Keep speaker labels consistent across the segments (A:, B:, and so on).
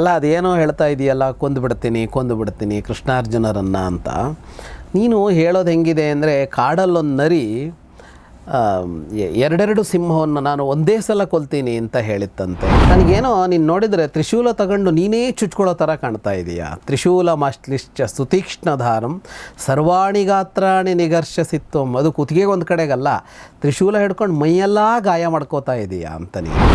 A: ಅಲ್ಲ, ಅದೇನೋ ಹೇಳ್ತಾ ಇದೆಯಲ್ಲ, ಕೊಂದು ಬಿಡ್ತೀನಿ ಕೊಂದು ಬಿಡ್ತೀನಿ, ಕೃಷ್ಣಾರ್ಜುನರನ್ನು ಅಂತ. ನೀನು ಹೇಳೋದು ಹೆಂಗಿದೆ ಅಂದರೆ, ಕಾಡಲ್ಲೊಂದು ನರಿ ಎರಡೆರಡು ಸಿಂಹವನ್ನು ನಾನು ಒಂದೇ ಸಲ ಕೊಲ್ತೀನಿ ಅಂತ ಹೇಳಿತ್ತಂತೆ. ನನಗೇನೋ, ನೀನು ನೋಡಿದರೆ ತ್ರಿಶೂಲ ತಗೊಂಡು ನೀನೇ ಚುಚ್ಕೊಳ್ಳೋ ಥರ ಕಾಣ್ತಾ ಇದೆಯಾ? ತ್ರಿಶೂಲ ಮಾಶ್ಲಿಶ್ಚ ಸುತೀಕ್ಷ್ಣಧಾರಂ, ಸರ್ವಾಣಿ ಗಾತ್ರಾಣಿ ನಿಘರ್ಷಸಿತ್ವಂ ಅದು ಕುತ್ತಿಗೆಗೆ ಒಂದು ಕಡೆಗಲ್ಲ, ತ್ರಿಶೂಲ ಹಿಡ್ಕೊಂಡು ಮೈಯೆಲ್ಲ ಗಾಯ ಮಾಡ್ಕೋತಾ ಇದೆಯಾ ಅಂತ ನೀನು.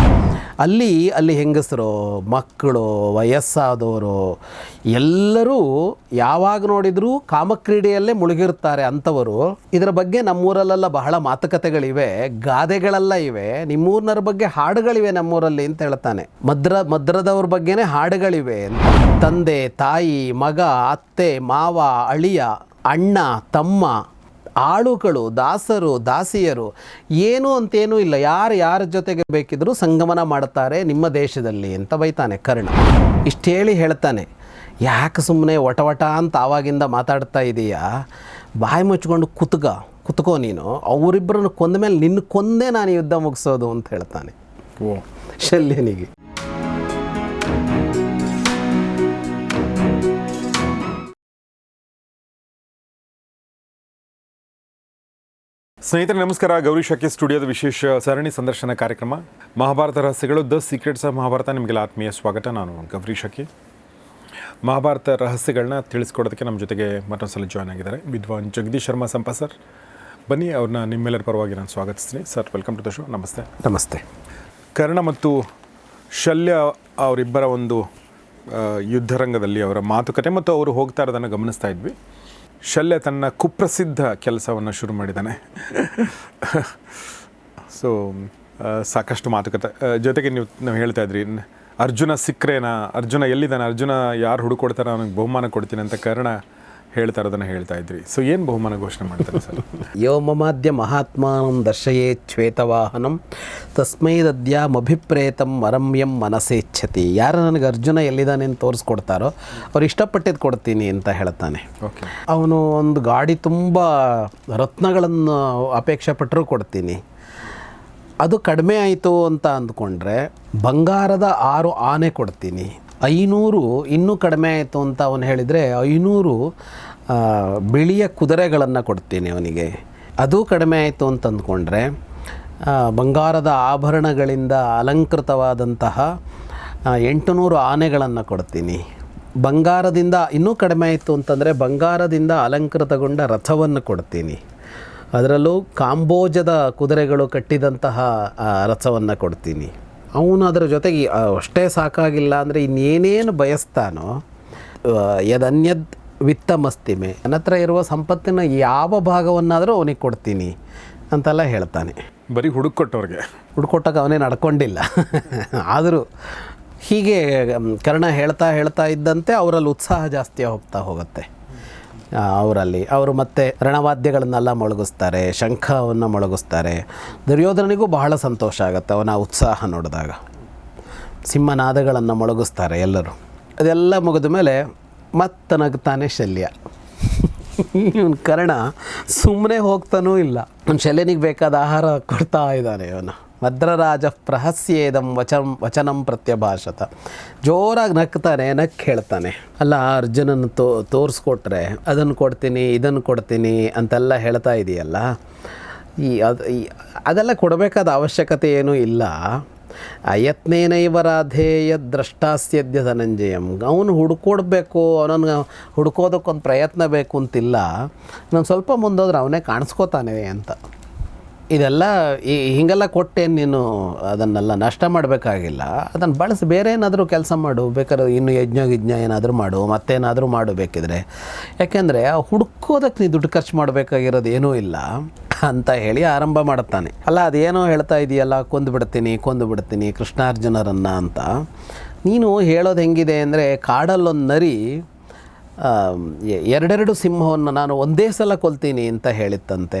A: ಅಲ್ಲಿ ಅಲ್ಲಿ ಹೆಂಗಸರು, ಮಕ್ಕಳು, ವಯಸ್ಸಾದವರು ಎಲ್ಲರೂ ಯಾವಾಗ ನೋಡಿದರೂ ಕಾಮಕ್ರೀಡೆಯಲ್ಲೇ ಮುಳುಗಿರ್ತಾರೆ ಅಂಥವರು. ಇದರ ಬಗ್ಗೆ ನಮ್ಮೂರಲ್ಲೆಲ್ಲ ಬಹಳ ಮಾತುಕತೆಗಳಿವೆ, ಗಾದೆಗಳೆಲ್ಲ ಇವೆ. ನಿಮ್ಮೂರ್ನರ ಬಗ್ಗೆ ಹಾಡುಗಳಿವೆ ನಮ್ಮೂರಲ್ಲಿ ಅಂತ ಹೇಳ್ತಾನೆ. ಮದ್ರ, ಮದ್ರದವ್ರ ಬಗ್ಗೆನೇ ಹಾಡುಗಳಿವೆ. ತಂದೆ, ತಾಯಿ, ಮಗ, ಅತ್ತೆ, ಮಾವ, ಅಳಿಯ, ಅಣ್ಣ, ತಮ್ಮ ಆಳುಗಳು ದಾಸರು ದಾಸಿಯರು ಏನು ಅಂತೇನೂ ಇಲ್ಲ. ಯಾರು ಯಾರ ಜೊತೆಗೆ ಬೇಕಿದ್ರೂ ಸಂಗಮನ ಮಾಡ್ತಾರೆ ನಿಮ್ಮ ದೇಶದಲ್ಲಿ ಅಂತ ಬೈತಾನೆ ಕರ್ಣ. ಇಷ್ಟು ಹೇಳಿ ಹೇಳ್ತಾನೆ. ಯಾಕೆ ಸುಮ್ಮನೆ ಒಟವಟ ಒಟ ಅಂತ ಆವಾಗಿಂದ ಮಾತಾಡ್ತಾ ಇದೀಯಾ? ಬಾಯಿ ಮುಚ್ಕೊಂಡು ಕುತ್ಕ ಕುತ್ಕೋ ನೀನು. ಅವರಿಬ್ಬರನ್ನು ಕೊಂದ ಮೇಲೆ ನಿನ್ನ ಕೊಂದೇ ನಾನು ಯುದ್ಧ ಮುಗಿಸೋದು ಅಂತ ಹೇಳ್ತಾನೆ.
B: ಓ.
A: ಶಲ್ಯನಿಗೆ.
B: ಸ್ನೇಹಿತರೆ ನಮಸ್ಕಾರ. ಗೌರಿ ಶಾಖೆ ಸ್ಟುಡಿಯೋದ ವಿಶೇಷ ಸರಣಿ ಸಂದರ್ಶನ ಕಾರ್ಯಕ್ರಮ. ಮಹಾಭಾರತ ರಹಸ್ಯಗಳು ದ ಸೀಕ್ರೆಟ್ಸ್ ಆಫ್ ಮಹಾಭಾರತ ನಿಮಗೆಲ್ಲ ಆತ್ಮೀಯ ಸ್ವಾಗತ. ನಾನು ಗೌರಿ ಶಾಖೆ ಮಹಾಭಾರತ ರಹಸ್ಯಗಳನ್ನ ತಿಳಿಸ್ಕೊಡೋದಕ್ಕೆ ನಮ್ಮ ಜೊತೆಗೆ ಮತ್ತೊಂದು ಸಲ ಜಾಯ್ನ್ ಆಗಿದ್ದಾರೆ ವಿದ್ವಾನ್ ಜಗದೀಶ್ ಶರ್ಮಾ ಸಂಪ ಸರ್. ಬನ್ನಿ ಅವ್ರನ್ನ ನಿಮ್ಮೆಲ್ಲರ ಪರವಾಗಿ ನಾನು ಸ್ವಾಗತಿಸ್ತೀನಿ. Sir welcome to the show ನಮಸ್ತೆ.
A: ನಮಸ್ತೆ.
B: ಕರ್ಣ ಮತ್ತು ಶಲ್ಯ ಅವರಿಬ್ಬರ ಒಂದು ಯುದ್ಧರಂಗದಲ್ಲಿ ಅವರ ಮಾತುಕತೆ ಮತ್ತು ಅವರು ಹೋಗ್ತಾ ಇರೋದನ್ನು ಗಮನಿಸ್ತಾ ಇದ್ವಿ. ಶಲ್ಯ ತನ್ನ ಕುಪ್ರಸಿದ್ಧ ಕೆಲಸವನ್ನು ಶುರು ಮಾಡಿದ್ದಾನೆ. ಸೊ ಸಾಕಷ್ಟು ಮಾತುಕತೆ. ಜೊತೆಗೆ ನೀವು, ನಾವು ಹೇಳ್ತಾ ಇದ್ರಿ, ಅರ್ಜುನ ಸಿಕ್ಕರೇನಾ ಅರ್ಜುನ ಎಲ್ಲಿದ್ದಾನೆ, ಅರ್ಜುನ ಯಾರು ಹುಡುಕೊಡ್ತಾರೋ ಅವನಿಗೆ ಬಹುಮಾನ ಕೊಡ್ತೀನಿ ಅಂತ ಕರ್ಣ ಹೇಳ್ತಾ ಇರೋದನ್ನು ಹೇಳ್ತಾ ಇದ್ರಿ. ಸೊ ಏನು ಬಹುಮಾನ ಘೋಷಣೆ ಮಾಡ್ತಾರೆ ಸರ್?
A: ಯೋಮ ಮಾದ್ಯ ಮಹಾತ್ಮಾನಂ ದರ್ಶಯೇ ಶ್ವೇತವಾಹನಂ ತಸ್ಮೈ ದದ್ಯಾಮಭಿಪ್ರೇತಂ ಮರಮ್ಯಂ ಮನಸೇಚ್ಛತಿ. ಯಾರು ನನಗೆ ಅರ್ಜುನ ಎಲ್ಲಿದ್ದಾನೆ ಅಂತ ತೋರಿಸ್ಕೊಡ್ತಾರೋ ಅವ್ರು ಇಷ್ಟಪಟ್ಟಿದ್ದು ಕೊಡ್ತೀನಿ ಅಂತ ಹೇಳ್ತಾನೆ.
B: ಓಕೆ
A: ಅವನು ಒಂದು ಗಾಡಿ ತುಂಬ ರತ್ನಗಳನ್ನು ಅಪೇಕ್ಷೆ ಪಟ್ಟರೂ ಕೊಡ್ತೀನಿ. ಅದು ಕಡಿಮೆ ಆಯಿತು ಅಂತ ಅಂದ್ಕೊಂಡ್ರೆ ಬಂಗಾರದ ಆರು ಆನೆ ಕೊಡ್ತೀನಿ. ಐನೂರು ಇನ್ನೂ ಕಡಿಮೆ ಆಯಿತು ಅಂತ ಅವನು ಹೇಳಿದರೆ ಐನೂರು ಬಿಳಿಯ ಕುದುರೆಗಳನ್ನು ಕೊಡ್ತೀನಿ ಅವನಿಗೆ. ಅದು ಕಡಿಮೆ ಆಯಿತು ಅಂತ ಅಂದ್ಕೊಂಡ್ರೆ ಬಂಗಾರದ ಆಭರಣಗಳಿಂದ ಅಲಂಕೃತವಾದಂತಹ ಎಂಟುನೂರು ಆನೆಗಳನ್ನು ಕೊಡ್ತೀನಿ. ಬಂಗಾರದಿಂದ ಇನ್ನೂ ಕಡಿಮೆ ಆಯಿತು ಅಂತಂದರೆ ಬಂಗಾರದಿಂದ ಅಲಂಕೃತಗೊಂಡ ರಥವನ್ನು ಕೊಡ್ತೀನಿ. ಅದರಲ್ಲೂ ಕಾಂಬೋಜದ ಕುದುರೆಗಳು ಕಟ್ಟಿದಂತಹ ರಥವನ್ನು ಕೊಡ್ತೀನಿ. ಅವನು ಅದರ ಜೊತೆಗೆ ಅಷ್ಟೇ ಸಾಕಾಗಿಲ್ಲ ಅಂದರೆ ಇನ್ನೇನೇನು ಬಯಸ್ತಾನೋ ಯದನ್ಯದ್ ವಿತ್ತ ಮಸ್ತಿಮೆ ನನ್ನ ಹತ್ರ ಇರುವ ಸಂಪತ್ತಿನ ಯಾವ ಭಾಗವನ್ನಾದರೂ ಅವನಿಗೆ ಕೊಡ್ತೀನಿ ಅಂತೆಲ್ಲ ಹೇಳ್ತಾನೆ.
B: ಬರೀ ಹುಡುಕೊಟ್ಟವ್ರಿಗೆ
A: ಹುಡುಕೊಟ್ಟಾಗ ಅವನೇ ನಡ್ಕೊಂಡಿಲ್ಲ. ಆದರೂ ಹೀಗೆ ಕರ್ಣ ಹೇಳ್ತಾ ಹೇಳ್ತಾ ಇದ್ದಂತೆ ಅವರಲ್ಲಿ ಉತ್ಸಾಹ ಜಾಸ್ತಿ ಹೋಗ್ತಾ ಹೋಗುತ್ತೆ. ಅವರಲ್ಲಿ. ಅವರು ಮತ್ತೆ ರಣವಾದ್ಯಗಳನ್ನೆಲ್ಲ ಮೊಳಗಿಸ್ತಾರೆ, ಶಂಖವನ್ನು ಮೊಳಗಿಸ್ತಾರೆ. ದುರ್ಯೋಧನಿಗೂ ಬಹಳ ಸಂತೋಷ ಆಗುತ್ತೆ ಅವನ ಉತ್ಸಾಹ ನೋಡಿದಾಗ. ಸಿಂಹನಾದಗಳನ್ನು ಮೊಳಗಿಸ್ತಾರೆ ಎಲ್ಲರೂ. ಅದೆಲ್ಲ ಮುಗಿದ ಮೇಲೆ ಮತ್ತೆ ನಗ್ತಾನೆ ಶಲ್ಯ. ಇವನು ಕರ್ಣ ಸುಮ್ಮನೆ ಹೋಗ್ತಾನೂ ಇಲ್ಲ. ಅವ್ನು ಶಲ್ಯನಿಗೆ ಬೇಕಾದ ಆಹಾರ ಕೊಡ್ತಾ ಇದ್ದಾನೆ ಅವನು ಭದ್ರರಾಜ ಪ್ರಹಸ್ಯೇದಂ ವಚಂ ವಚನಂ ಪ್ರತ್ಯಭಾಷತ. ಜೋರಾಗಿ ನಕ್ತಾನೆ ನಕ್ ಹೇಳ್ತಾನೆ. ಅಲ್ಲ ಅರ್ಜುನನ್ನು ತೋ, ತೋರಿಸ್ಕೊಟ್ರೆ ಅದನ್ನು ಕೊಡ್ತೀನಿ ಇದನ್ನು ಕೊಡ್ತೀನಿ ಅಂತೆಲ್ಲ ಹೇಳ್ತಾ ಇದೆಯಲ್ಲ. ಈ ಅದು ಅದೆಲ್ಲ ಕೊಡಬೇಕಾದ ಅವಶ್ಯಕತೆ ಏನೂ ಇಲ್ಲ. ಅಯತ್ನೇನೈವ ರಾಧೇಯ ದ್ರಷ್ಟಾಸ್ಯದ್ಯ ಧನಂಜಯಂ. ಅವನು ಹುಡ್ಕೊಡ್ಬೇಕು, ಅವನನ್ನು ಹುಡ್ಕೋದಕ್ಕೊಂದು ಪ್ರಯತ್ನ ಬೇಕು ಅಂತಿಲ್ಲ. ನಾನು ಸ್ವಲ್ಪ ಮುಂದೋದ್ರೆ ಅವನೇ ಕಾಣಿಸ್ಕೋತಾನೆ ಅಂತ. ಇದೆಲ್ಲ ಈ ಹೀಗೆಲ್ಲ ಕೊಟ್ಟೆ ನೀನು ಅದನ್ನೆಲ್ಲ ನಷ್ಟ ಮಾಡಬೇಕಾಗಿಲ್ಲ. ಅದನ್ನು ಬಳಸಿ ಬೇರೆ ಏನಾದರೂ ಕೆಲಸ ಮಾಡು. ಬೇಕಾದ್ರೆ ಇನ್ನು ಯಜ್ಞ ಯಜ್ಞ ಏನಾದರೂ ಮಾಡು. ಮತ್ತೇನಾದರೂ ಮಾಡು ಬೇಕಿದ್ರೆ ಯಾಕೆಂದರೆ ಹುಡ್ಕೋದಕ್ಕೆ ನೀ ದುಡ್ಡು ಖರ್ಚು ಮಾಡಬೇಕಾಗಿರೋದು ಏನೂ ಇಲ್ಲ ಅಂತ ಹೇಳಿ ಆರಂಭ ಮಾಡುತ್ತಾನೆ. ಅಲ್ಲ ಅದೇನೋ ಹೇಳ್ತಾ ಇದೆಯಲ್ಲ ಕೊಂದು ಬಿಡ್ತೀನಿ ಕೊಂದು ಬಿಡ್ತೀನಿ ಕೃಷ್ಣಾರ್ಜುನರನ್ನು ಅಂತ. ನೀನು ಹೇಳೋದು ಹೆಂಗಿದೆ ಅಂದರೆ ಕಾಡಲ್ಲೊಂದು ನರಿ ಆ, ಎರಡೆರಡು ಸಿಂಹವನ್ನು ನಾನು ಒಂದೇ ಸಲ ಕೊಲ್ತೀನಿ ಅಂತ ಹೇಳಿತ್ತಂತೆ.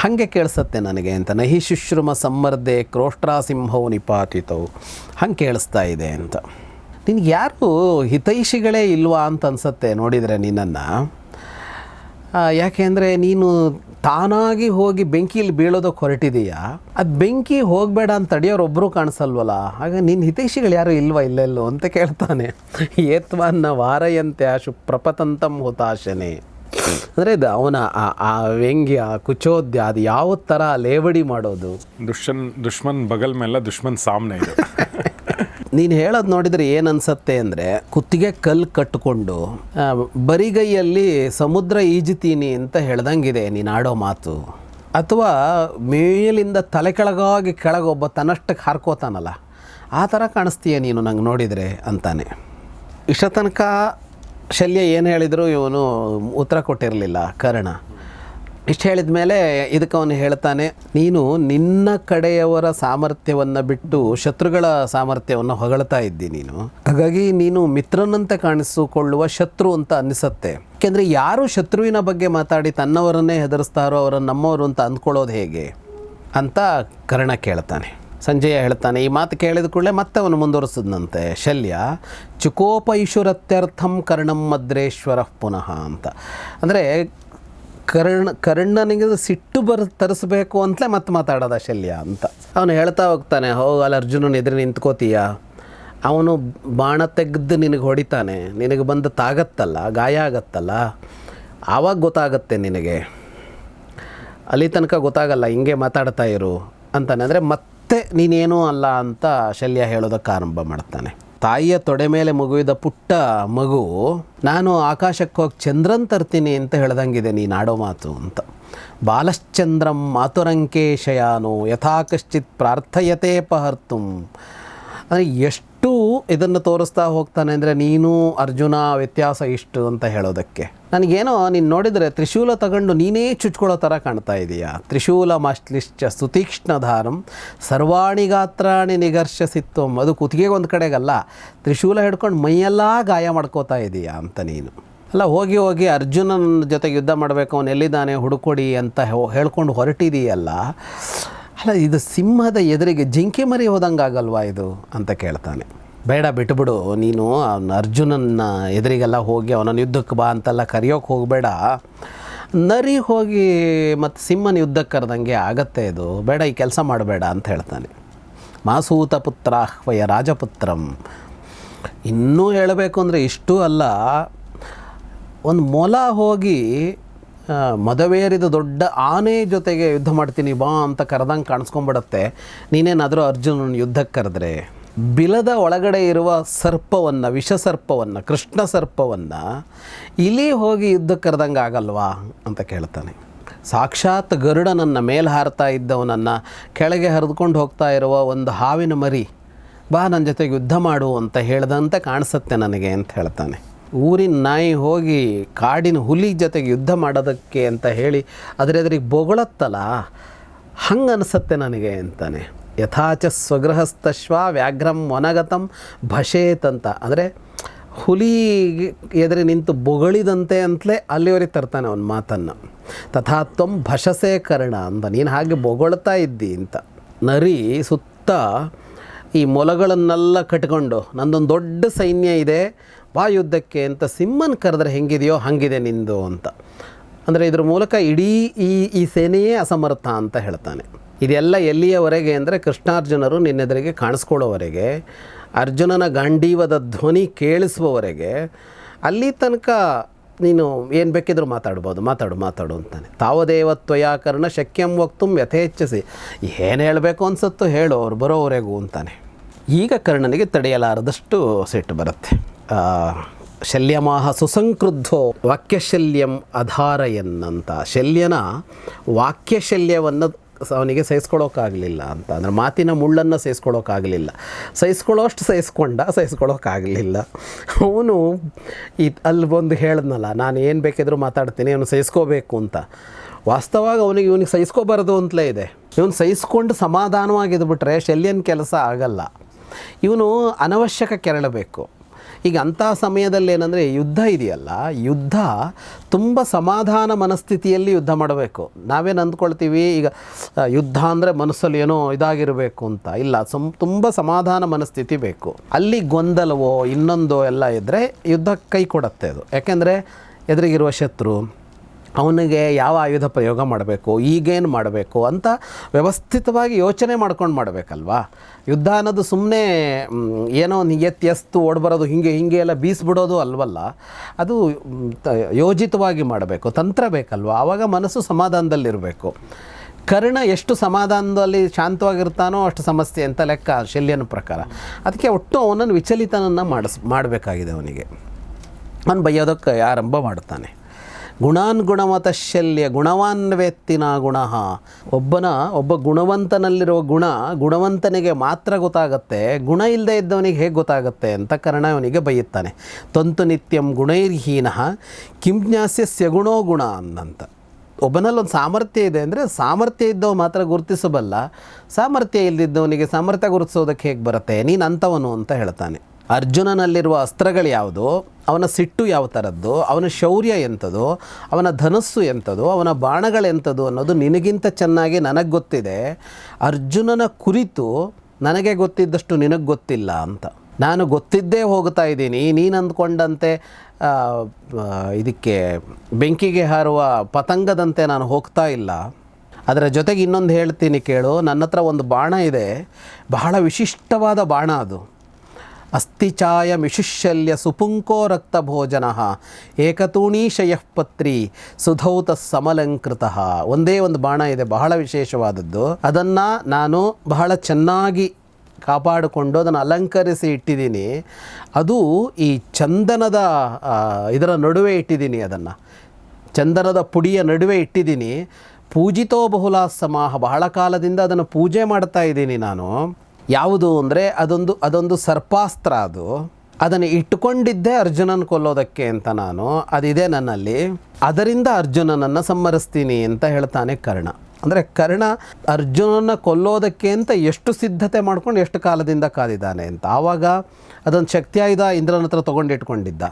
A: ಹಾಗೆ ಕೇಳಿಸತ್ತೆ ನನಗೆ ಅಂತ. ನಹಿ ಶುಶ್ರುಮ ಸಮ್ಮರ್ದೆ ಕ್ರೋಷ್ಟ್ರಾ ಸಿಂಹವು ನಿಪಾತಿತವು ಹಂಗೆ ಕೇಳಿಸ್ತಾ ಇದೆ ಅಂತ. ನಿನಗೆ ಯಾರು ಹಿತೈಷಿಗಳೇ ಇಲ್ವಾ ಅಂತ ಅನ್ಸತ್ತೆ ನೋಡಿದರೆ ನಿನ್ನನ್ನು. ಯಾಕೆಂದರೆ ನೀನು ತಾನಾಗಿ ಹೋಗಿ ಬೆಂಕಿಯಲ್ಲಿ ಬೀಳೋದಕ್ಕೆ ಹೊರಟಿದೆಯಾ ಅದು ಬೆಂಕಿ ಹೋಗಬೇಡ ಅಂತ ತಡೆಯೋರು ಒಬ್ಬರು ಕಾಣಿಸಲ್ವಲ್ಲ? ಆಗ ನಿನ್ನ ಹಿತೈಷಿಗಳು ಯಾರು ಇಲ್ವಾ ಇಲ್ಲೆಲ್ಲೋ ಅಂತ ಕೇಳ್ತಾನೆ. ಏತ್ವನ್ನ ವಾರಯಂತೆ ಆಶು ಪ್ರಪತಂತಂ ಹುತಾಶನೆ. ಅಂದರೆ ಇದು ಅವನ ಆ- ವ್ಯಂಗ್ಯ ಕುಚೋದ್ಯ, ಅದು ಯಾವ ಥರ ಲೇವಡಿ ಮಾಡೋದು?
B: ದುಷ್ಮನ್ ದುಶ್ಮನ್ ಬಗಲ್ ಮೇಲೆ ದುಷ್ಮನ್ ಸಾಮ್ನೆ ಇದೆ.
A: ನೀನು ಹೇಳೋದು ನೋಡಿದರೆ ಏನು ಅನ್ಸತ್ತೆ ಅಂದರೆ ಕುತ್ತಿಗೆ ಕಲ್ಲು ಕಟ್ಟಿಕೊಂಡು ಬರಿಗೈಯಲ್ಲಿ ಸಮುದ್ರ ಈಜುತ್ತೀನಿ ಅಂತ ಹೇಳ್ದಂಗಿದೆ ನೀನು ಆಡೋ ಮಾತು. ಅಥವಾ ಮೇಲಿಂದ ತಲೆ ಕೆಳಗಾಗಿ ಕೆಳಗೊಬ್ಬ ತನ್ನಷ್ಟಕ್ಕೆ ಹಾರ್ಕೋತಾನಲ್ಲ, ಆ ಥರ ಕಾಣಿಸ್ತೀಯ ನೀನು ನಂಗೆ ನೋಡಿದರೆ ಅಂತಾನೆ. ಇಷ್ಟ ತನಕ ಶಲ್ಯ ಏನು ಹೇಳಿದರೂ ಇವನು ಉತ್ತರ ಕೊಟ್ಟಿರಲಿಲ್ಲ, ಕರ್ಣ. ಇಷ್ಟು ಹೇಳಿದ ಮೇಲೆ ಇದಕ್ಕೆ ಅವನು ಹೇಳ್ತಾನೆ, ನೀನು ನಿನ್ನ ಕಡೆಯವರ ಸಾಮರ್ಥ್ಯವನ್ನು ಬಿಟ್ಟು ಶತ್ರುಗಳ ಸಾಮರ್ಥ್ಯವನ್ನು ಹೊಗಳ್ತಾ ಇದ್ದಿ ನೀನು. ಹಾಗಾಗಿ ನೀನು ಮಿತ್ರನಂತೆ ಕಾಣಿಸಿಕೊಳ್ಳುವ ಶತ್ರು ಅಂತ ಅನ್ನಿಸುತ್ತೆ. ಯಾಕೆಂದರೆ ಯಾರು ಶತ್ರುವಿನ ಬಗ್ಗೆ ಮಾತಾಡಿ ತನ್ನವರನ್ನೇ ಹೆದರಿಸ್ತಾರೋ ಅವರನ್ನು ನಮ್ಮವರು ಅಂತ ಅಂದ್ಕೊಳ್ಳೋದು ಹೇಗೆ ಅಂತ ಕರ್ಣ ಕೇಳ್ತಾನೆ. ಸಂಜಯ ಹೇಳ್ತಾನೆ, ಈ ಮಾತು ಕೇಳಿದ ಕೂಡಲೇ ಮತ್ತೆ ಅವನು ಮುಂದುವರಿಸಿದಂತೆ ಶಲ್ಯ, ಚುಕೋಪೈಶುರತ್ಯರ್ಥಂ ಕರ್ಣಂ ಮದ್ರೇಶ್ವರ ಪುನಃ ಅಂತ. ಅಂದರೆ ಕರ್ಣ, ಕರ್ಣನಿಗೆ ಸಿಟ್ಟು ಬರ್, ತರಿಸ್ಬೇಕು ಅಂತಲೇ ಮತ್ತೆ ಮಾತಾಡೋದ ಶಲ್ಯ ಅಂತ. ಅವನು ಹೇಳ್ತಾ ಹೋಗ್ತಾನೆ ಹೋಗಿ ಅಲ್ಲಿ ಅರ್ಜುನನ ಎದುರು ನಿಂತ್ಕೋತೀಯ? ಅವನು ಬಾಣ ತೆಗೆದು ನಿನಗೆ ಹೊಡಿತಾನೆ, ನಿನಗೆ ಬಂದು ತಾಗತ್ತಲ್ಲ, ಗಾಯ ಆಗತ್ತಲ್ಲ, ಆವಾಗ ಗೊತ್ತಾಗತ್ತೆ ನಿನಗೆ. ಅಲ್ಲಿ ತನಕ ಗೊತ್ತಾಗಲ್ಲ, ಹಿಂಗೆ ಮಾತಾಡ್ತಾ ಇರು. ಅಂತಾನೆ. ಅಂದರೆ ಮತ್ತೆ ನೀನೇನೂ ಅಲ್ಲ ಅಂತ ಶಲ್ಯ ಹೇಳೋದಕ್ಕೆ ಆರಂಭ ಮಾಡ್ತಾನೆ. ತಾಯಿಯ ತೊಡೆ ಮೇಲೆ ಮಗುವಿದ ಪುಟ್ಟ ಮಗು, ನಾನು ಆಕಾಶಕ್ಕೆ ಹೋಗಿ ಚಂದ್ರನ್ ತರ್ತೀನಿ ಅಂತ ಹೇಳ್ದಂಗಿದೆ ನೀನು ಆಡೋ ಮಾತು ಅಂತ. ಬಾಲಶ್ಚಂದ್ರಂ ಮಾತುರಂಕೇಶಯಾನು ಯಥಾ ಕಶ್ಚಿತ್ ಪ್ರಾರ್ಥಯತೆ ಪಹರ್ತು. ಅಂದರೆ ಎಷ್ಟು ಇದನ್ನು ತೋರಿಸ್ತಾ ಹೋಗ್ತಾನೆ ಅಂದರೆ ನೀನು ಅರ್ಜುನ ವ್ಯತ್ಯಾಸ ಇಷ್ಟು ಅಂತ ಹೇಳೋದಕ್ಕೆ. ನನಗೇನೋ ನೀನು ನೋಡಿದರೆ ತ್ರಿಶೂಲ ತಗೊಂಡು ನೀನೇ ಚುಚ್ಕೊಳ್ಳೋ ಥರ ಕಾಣ್ತಾ ಇದೆಯಾ? ತ್ರಿಶೂಲ ಮಾಶ್ಲಿಶ್ಚ ಸುತೀಕ್ಷ್ಣಧಾರಂ ಸರ್ವಾಣಿ ಗಾತ್ರಾಣಿ ನಿಗರ್ಷಸಿತ್ವಂ ಅದು ಕುತ್ತಿಗೆ ಒಂದು ಕಡೆಗಲ್ಲ, ತ್ರಿಶೂಲ ಹಿಡ್ಕೊಂಡು ಮೈಯೆಲ್ಲ ಗಾಯ ಮಾಡ್ಕೋತಾ ಇದೆಯಾ ಅಂತ ನೀನು. ಅಲ್ಲ, ಹೋಗಿ ಹೋಗಿ ಅರ್ಜುನನ ಜೊತೆಗೆ ಯುದ್ಧ ಮಾಡಬೇಕು, ಅವನು ಎಲ್ಲಿದ್ದಾನೆ, ಹುಡುಕೊಡಿ ಅಂತ ಹೇಳ್ಕೊಂಡು ಹೊರಟಿದೀಯಲ್ಲ. ಅಲ್ಲ, ಇದು ಸಿಂಹದ ಎದುರಿಗೆ ಜಿಂಕೆ ಮರಿ ಹೋದಂಗಾಗಲ್ವಾ ಇದು? ಅಂತ ಕೇಳ್ತಾನೆ. ಬೇಡ, ಬಿಟ್ಬಿಡು. ನೀನು ಅವ್ನ ಅರ್ಜುನನ್ನ ಎದುರಿಗೆಲ್ಲ ಹೋಗಿ ಅವನನ್ನು ಯುದ್ಧಕ್ಕೆ ಬಾ ಅಂತೆಲ್ಲ ಕರೆಯೋಕೆ ಹೋಗಬೇಡ. ನರಿ ಹೋಗಿ ಮತ್ತು ಸಿಂಹನ ಯುದ್ಧಕ್ಕೆ ಕರೆದಂಗೆ ಆಗತ್ತೆ ಇದು. ಬೇಡ, ಈ ಕೆಲಸ ಮಾಡಬೇಡ ಅಂತ ಹೇಳ್ತಾನೆ. ಮಾಸೂತ ಪುತ್ರ ಆಹ್ವಯ ರಾಜಪುತ್ರಂ. ಇನ್ನೂ ಹೇಳಬೇಕು ಅಂದರೆ ಇಷ್ಟೂ ಅಲ್ಲ. ಒಂದು ಮೊಲ ಹೋಗಿ ಮದವೇರಿದ ದೊಡ್ಡ ಆನೆ ಜೊತೆಗೆ ಯುದ್ಧ ಮಾಡ್ತೀನಿ ಬಾ ಅಂತ ಕರೆದಂಗೆ ಕಾಣಿಸ್ಕೊಂಬಿಡತ್ತೆ ನೀನೇನಾದರೂ ಅರ್ಜುನನ ಯುದ್ಧಕ್ಕೆ ಕರೆದ್ರೆ? ಬಿಲದ ಒಳಗಡೆ ಇರುವ ಸರ್ಪವನ್ನು, ವಿಷಸರ್ಪವನ್ನು ಕೃಷ್ಣ ಸರ್ಪವನ್ನು ಇಲಿ ಹೋಗಿ ಯುದ್ಧಕ್ಕೆ ಕರೆದಂಗೆ ಆಗಲ್ವಾ ಅಂತ ಕೇಳ್ತಾನೆ. ಸಾಕ್ಷಾತ್ ಗರುಡನನ್ನು ಮೇಲೆ ಹಾರ್ತಾ ಇದ್ದವನನ್ನು ಕೆಳಗೆ ಹರಿದುಕೊಂಡು ಹೋಗ್ತಾ ಇರುವ ಒಂದು ಹಾವಿನ ಮರಿ ಬಾ ನನ್ನ ಜೊತೆಗೆ ಯುದ್ಧ ಮಾಡು ಅಂತ ಹೇಳ್ದಂತೆ ಕಾಣಿಸುತ್ತೆ ನನಗೆ ಅಂತ ಹೇಳ್ತಾನೆ. ಊರಿನ ನಾಯಿ ಹೋಗಿ ಕಾಡಿನ ಹುಲಿ ಜೊತೆಗೆ ಯುದ್ಧ ಮಾಡೋದಕ್ಕೆ ಅಂತ ಹೇಳಿ ಅದರೆದ್ರಿಗೆ ಬೊಗಳತ್ತಲ್ಲ ಹಂಗೆ ಅನಿಸುತ್ತೆ ನನಗೆ ಅಂತಾನೆ. ಯಥಾಚ ಸ್ವಗೃಹಸ್ಥಶ್ವ ವ್ಯಾಘ್ರಂ ವನಗತಂ ಭಷೇತ್ ಅಂತ ಅಂದರೆ ಹುಲಿ ಎದುರು ನಿಂತು ಬೊಗಳಿದಂತೆ ಅಂತಲೇ ಅಲ್ಲಿವರೆಗೆ ತರ್ತಾನೆ ಅವನ ಮಾತನ್ನು. ತಥಾತ್ವಂ ಕರ್ಣ ಅಂತ ನೀನು ಹಾಗೆ ಬೊಗಳ್ತಾ ಇದ್ದಿ ಅಂತ. ನರಿ ಸುತ್ತ ಈ ಮೊಲಗಳನ್ನೆಲ್ಲ ಕಟ್ಕೊಂಡು, ನಂದೊಂದು ದೊಡ್ಡ ಸೈನ್ಯ ಇದೆ, ಬಾ ಯುದ್ಧಕ್ಕೆ ಅಂತ ಸಿಂಹನ ಕರೆದ್ರೆ ಹೆಂಗಿದೆಯೋ ಹಾಗಿದೆ ನಿಂದು ಅಂತ. ಅಂದರೆ ಇದ್ರ ಮೂಲಕ ಇಡೀ ಈ ಈ ಸೇನೆಯೇ ಅಸಮರ್ಥ ಅಂತ ಹೇಳ್ತಾನೆ. ಇದೆಲ್ಲ ಎಲ್ಲಿಯವರೆಗೆ ಅಂದರೆ ಕೃಷ್ಣಾರ್ಜುನರು ನಿನ್ನೆದರಿಗೆ ಕಾಣಿಸ್ಕೊಳ್ಳೋವರೆಗೆ ಅರ್ಜುನನ ಗಾಂಡೀವದ ಧ್ವನಿ ಕೇಳಿಸುವವರೆಗೆ, ಅಲ್ಲಿ ತನಕ ನೀನು ಏನು ಬೇಕಿದ್ರೂ ಮಾತಾಡ್ಬೋದು, ಮಾತಾಡು ಮಾತಾಡು ಅಂತಾನೆ. ತಾವದೇವ ತ್ವಯಾಕರಣ ಶಕ್ಯಂ ವಕ್ತು ಯಥೇಚ್ಛಿಸಿ. ಏನು ಹೇಳಬೇಕು ಅನ್ಸತ್ತೋ ಹೇಳು, ಅವ್ರು ಬರೋವರೆಗೂ ಅಂತಾನೆ. ಈಗ ಕರ್ಣನಿಗೆ ತಡೆಯಲಾರದಷ್ಟು ಸಿಟ್ಟು ಬರುತ್ತೆ. ಶಲ್ಯಮಾಹ ಸುಸಂಕ್ರುದ್ಧೋ ವಾಕ್ಯಶಲ್ಯಂ ಅಧಾರಯನ್ ಅಂತ. ಶಲ್ಯನ ವಾಕ್ಯಶಲ್ಯವನ್ನು ಅವನಿಗೆ ಸಹಿಸ್ಕೊಳ್ಳೋಕ್ಕಾಗಲಿಲ್ಲ ಅಂತ. ಅಂದರೆ ಮಾತಿನ ಮುಳ್ಳನ್ನು ಸಹಿಸ್ಕೊಳ್ಳೋಕ್ಕಾಗಲಿಲ್ಲ ಸಹಿಸ್ಕೊಳ್ಳೋಷ್ಟು ಸಹಿಸ್ಕೊಂಡ ಸಹಿಸ್ಕೊಳ್ಳೋಕ್ಕಾಗಲಿಲ್ಲ ಅವನು ಈ ಅಲ್ಲಿ ಬಂದು ಹೇಳಿದ್ನಲ್ಲ, ನಾನು ಏನು ಬೇಕಿದ್ರೂ ಮಾತಾಡ್ತೀನಿ ಅವನು ಸಹಿಸ್ಕೋಬೇಕು ಅಂತ. ವಾಸ್ತವವಾಗಿ ಅವನಿಗೆ ಇವನಿಗೆ ಸಹಿಸ್ಕೋಬಾರ್ದು ಅಂತಲೇ ಇದೆ. ಇವನು ಸಹಿಸ್ಕೊಂಡು ಸಮಾಧಾನವಾಗಿದ್ಬಿಟ್ರೆ ಶಲ್ಯನ ಕೆಲಸ ಆಗಲ್ಲ. ಇವನು ಅನವಶ್ಯಕ ಕೆರಳಬೇಕು. ಈಗ ಅಂಥ ಸಮಯದಲ್ಲಿ ಏನಂದರೆ ಯುದ್ಧ ಇದೆಯಲ್ಲ, ಯುದ್ಧ ತುಂಬ ಸಮಾಧಾನ ಮನಸ್ಥಿತಿಯಲ್ಲಿ ಯುದ್ಧ ಮಾಡಬೇಕು. ನಾವೇನು ಅಂದ್ಕೊಳ್ತೀವಿ, ಈಗ ಯುದ್ಧ ಅಂದರೆ ಮನಸ್ಸಲ್ಲಿ ಏನೋ ಇದಾಗಿರಬೇಕು ಅಂತ. ಇಲ್ಲ, ಸಂ, ತುಂಬ ಸಮಾಧಾನ ಮನಸ್ಥಿತಿ ಬೇಕು. ಅಲ್ಲಿ ಗೊಂದಲವೋ, ಇನ್ನೊಂದೋ ಎಲ್ಲ ಇದ್ದರೆ ಯುದ್ಧ ಕೈ ಕೊಡುತ್ತೆ ಅದು. ಯಾಕೆಂದರೆ ಎದುರಿಗಿರುವ ಶತ್ರು ಅವನಿಗೆ ಯಾವ ಆಯುಧ ಪ್ರಯೋಗ ಮಾಡಬೇಕು, ಈಗೇನು ಮಾಡಬೇಕು ಅಂತ ವ್ಯವಸ್ಥಿತವಾಗಿ ಯೋಚನೆ ಮಾಡ್ಕೊಂಡು ಮಾಡಬೇಕಲ್ವಾ? ಯುದ್ಧ ಅನ್ನೋದು ಸುಮ್ಮನೆ ಏನೋ ಎತ್ತಿ ಎಸ್ತು ಓಡ್ಬರೋದು, ಹಿಂಗೆ ಹಿಂಗೆ ಎಲ್ಲ ಬೀಸ್ಬಿಡೋದು ಅಲ್ವಲ್ಲ? ಅದು ಯೋಜಿತವಾಗಿ ಮಾಡಬೇಕು. ತಂತ್ರ ಬೇಕಲ್ವಾ? ಆವಾಗ ಮನಸ್ಸು ಸಮಾಧಾನದಲ್ಲಿರಬೇಕು. ಕರ್ಣ ಎಷ್ಟು ಸಮಾಧಾನದಲ್ಲಿ ಶಾಂತವಾಗಿರ್ತಾನೋ ಅಷ್ಟು ಸಮಸ್ಯೆ ಅಂತ ಲೆಕ್ಕ ಶಲ್ಯನ ಪ್ರಕಾರ. ಅದಕ್ಕೆ ಒಟ್ಟು ಅವನನ್ನು ವಿಚಲಿತನನ್ನು ಮಾಡಿಸ್, ಮಾಡಬೇಕಾಗಿದೆ ಅವನಿಗೆ. ಅವನು ಬೈಯೋದಕ್ಕೆ ಆರಂಭ ಮಾಡ್ತಾನೆ. ಗುಣಾನ್ ಗುಣಮತ ಶಲ್ಯ ಗುಣವಾನ್ವೇತ್ತಿನ ಗುಣ. ಒಬ್ಬನ, ಒಬ್ಬ ಗುಣವಂತನಲ್ಲಿರುವ ಗುಣ, ಗುಣವಂತನಿಗೆ ಮಾತ್ರ ಗೊತ್ತಾಗತ್ತೆ, ಗುಣ ಇಲ್ಲದೆ ಇದ್ದವನಿಗೆ ಹೇಗೆ ಗೊತ್ತಾಗುತ್ತೆ ಅಂತ ಕರ್ಣ ಅವನಿಗೆ ಬೈಯುತ್ತಾನೆ. ತಂತು ನಿತ್ಯಂ ಗುಣೈರ್ಹೀನ, ಕಿಂ ಜ್ಞಾಸ್ಯ ಗುಣೋ ಅಂದಂತ ಒಬ್ಬನಲ್ಲಿ ಒಂದು ಸಾಮರ್ಥ್ಯ ಇದೆ ಅಂದರೆ ಸಾಮರ್ಥ್ಯ ಇದ್ದವ ಮಾತ್ರ ಗುರುತಿಸಬಲ್ಲ, ಸಾಮರ್ಥ್ಯ ಇಲ್ಲದಿದ್ದವನಿಗೆ ಸಾಮರ್ಥ್ಯ ಗುರುತಿಸೋದಕ್ಕೆ ಹೇಗೆ ಬರುತ್ತೆ, ನೀನು ಅಂಥವನು ಅಂತ ಹೇಳ್ತಾನೆ. ಅರ್ಜುನನಲ್ಲಿರುವ ಅಸ್ತ್ರಗಳು ಯಾವುದು? ಅವನ ಸಿಟ್ಟು ಯಾವ ಥರದ್ದು? ಅವನ ಶೌರ್ಯ ಎಂಥದ್ದು? ಅವನ ಧನಸ್ಸು ಎಂಥದ್ದು? ಅವನ ಬಾಣಗಳೆಂಥದ್ದು ಅನ್ನೋದು ನಿನಗಿಂತ ಚೆನ್ನಾಗಿ ನನಗೆ ಗೊತ್ತಿದೆ. ಅರ್ಜುನನ ಕುರಿತು ನನಗೆ ಗೊತ್ತಿದ್ದಷ್ಟು ನಿನಗೆ ಗೊತ್ತಿಲ್ಲ ಅಂತ. ನಾನು ಗೊತ್ತಿದ್ದೇ ಹೋಗ್ತಾ ಇದ್ದೀನಿ. ನೀನು ಅಂದ್ಕೊಂಡಂತೆ ಇದಕ್ಕೆ ಬೆಂಕಿಗೆ ಹಾರುವ ಪತಂಗದಂತೆ ನಾನು ಹೋಗ್ತಾ ಇಲ್ಲ. ಅದರ ಜೊತೆಗೆ ಇನ್ನೊಂದು ಹೇಳ್ತೀನಿ ಕೇಳು. ನನ್ನ ಹತ್ರ ಒಂದು ಬಾಣ ಇದೆ. ಬಹಳ ವಿಶಿಷ್ಟವಾದ ಬಾಣ ಅದು. ಅಸ್ಥಿಚಾಯ ಮಿಶುಶಲ್ಯ ಸುಪುಂಕೋ ರಕ್ತ ಭೋಜನ ಏಕತೂಣೀಶಯ ಪತ್ರಿ ಸುಧೌತ ಸಮಲಂಕೃತ ಒಂದೇ ಒಂದು ಬಾಣ ಇದೆ, ಬಹಳ ವಿಶೇಷವಾದದ್ದು. ಅದನ್ನು ನಾನು ಬಹಳ ಚೆನ್ನಾಗಿ ಕಾಪಾಡಿಕೊಂಡು ಅದನ್ನು ಅಲಂಕರಿಸಿ ಇಟ್ಟಿದ್ದೀನಿ. ಅದು ಈ ಚಂದನದ ಇದರ ನಡುವೆ ಇಟ್ಟಿದ್ದೀನಿ ಅದನ್ನು. ಚಂದನದ ಪುಡಿಯ ನಡುವೆ ಇಟ್ಟಿದ್ದೀನಿ. ಪೂಜಿತೋ ಬಹುಲಾ ಸಮಾಹ ಬಹಳ ಕಾಲದಿಂದ ಅದನ್ನು ಪೂಜೆ ಮಾಡ್ತಾ ಇದ್ದೀನಿ ನಾನು. ಯಾವುದು ಅಂದರೆ ಅದೊಂದು ಅದೊಂದು ಸರ್ಪಾಸ್ತ್ರ ಅದು. ಅದನ್ನು ಇಟ್ಟುಕೊಂಡಿದ್ದೆ ಅರ್ಜುನನ ಕೊಲ್ಲೋದಕ್ಕೆ ಅಂತ ನಾನು. ಅದಿದೆ ನನ್ನಲ್ಲಿ. ಅದರಿಂದ ಅರ್ಜುನನನ್ನು ಸಂಹರಿಸ್ತೀನಿ ಅಂತ ಹೇಳ್ತಾನೆ ಕರ್ಣ. ಅಂದರೆ ಕರ್ಣ ಅರ್ಜುನನ ಕೊಲ್ಲೋದಕ್ಕೆ ಅಂತ ಎಷ್ಟು ಸಿದ್ಧತೆ ಮಾಡ್ಕೊಂಡು ಎಷ್ಟು ಕಾಲದಿಂದ ಕಾದಿದ್ದಾನೆ ಅಂತ. ಆವಾಗ ಅದೊಂದು ಶಕ್ತಿಯಾಯುಧ ಇಂದ್ರನ ಹತ್ರ ತೊಗೊಂಡಿಟ್ಕೊಂಡಿದ್ದ.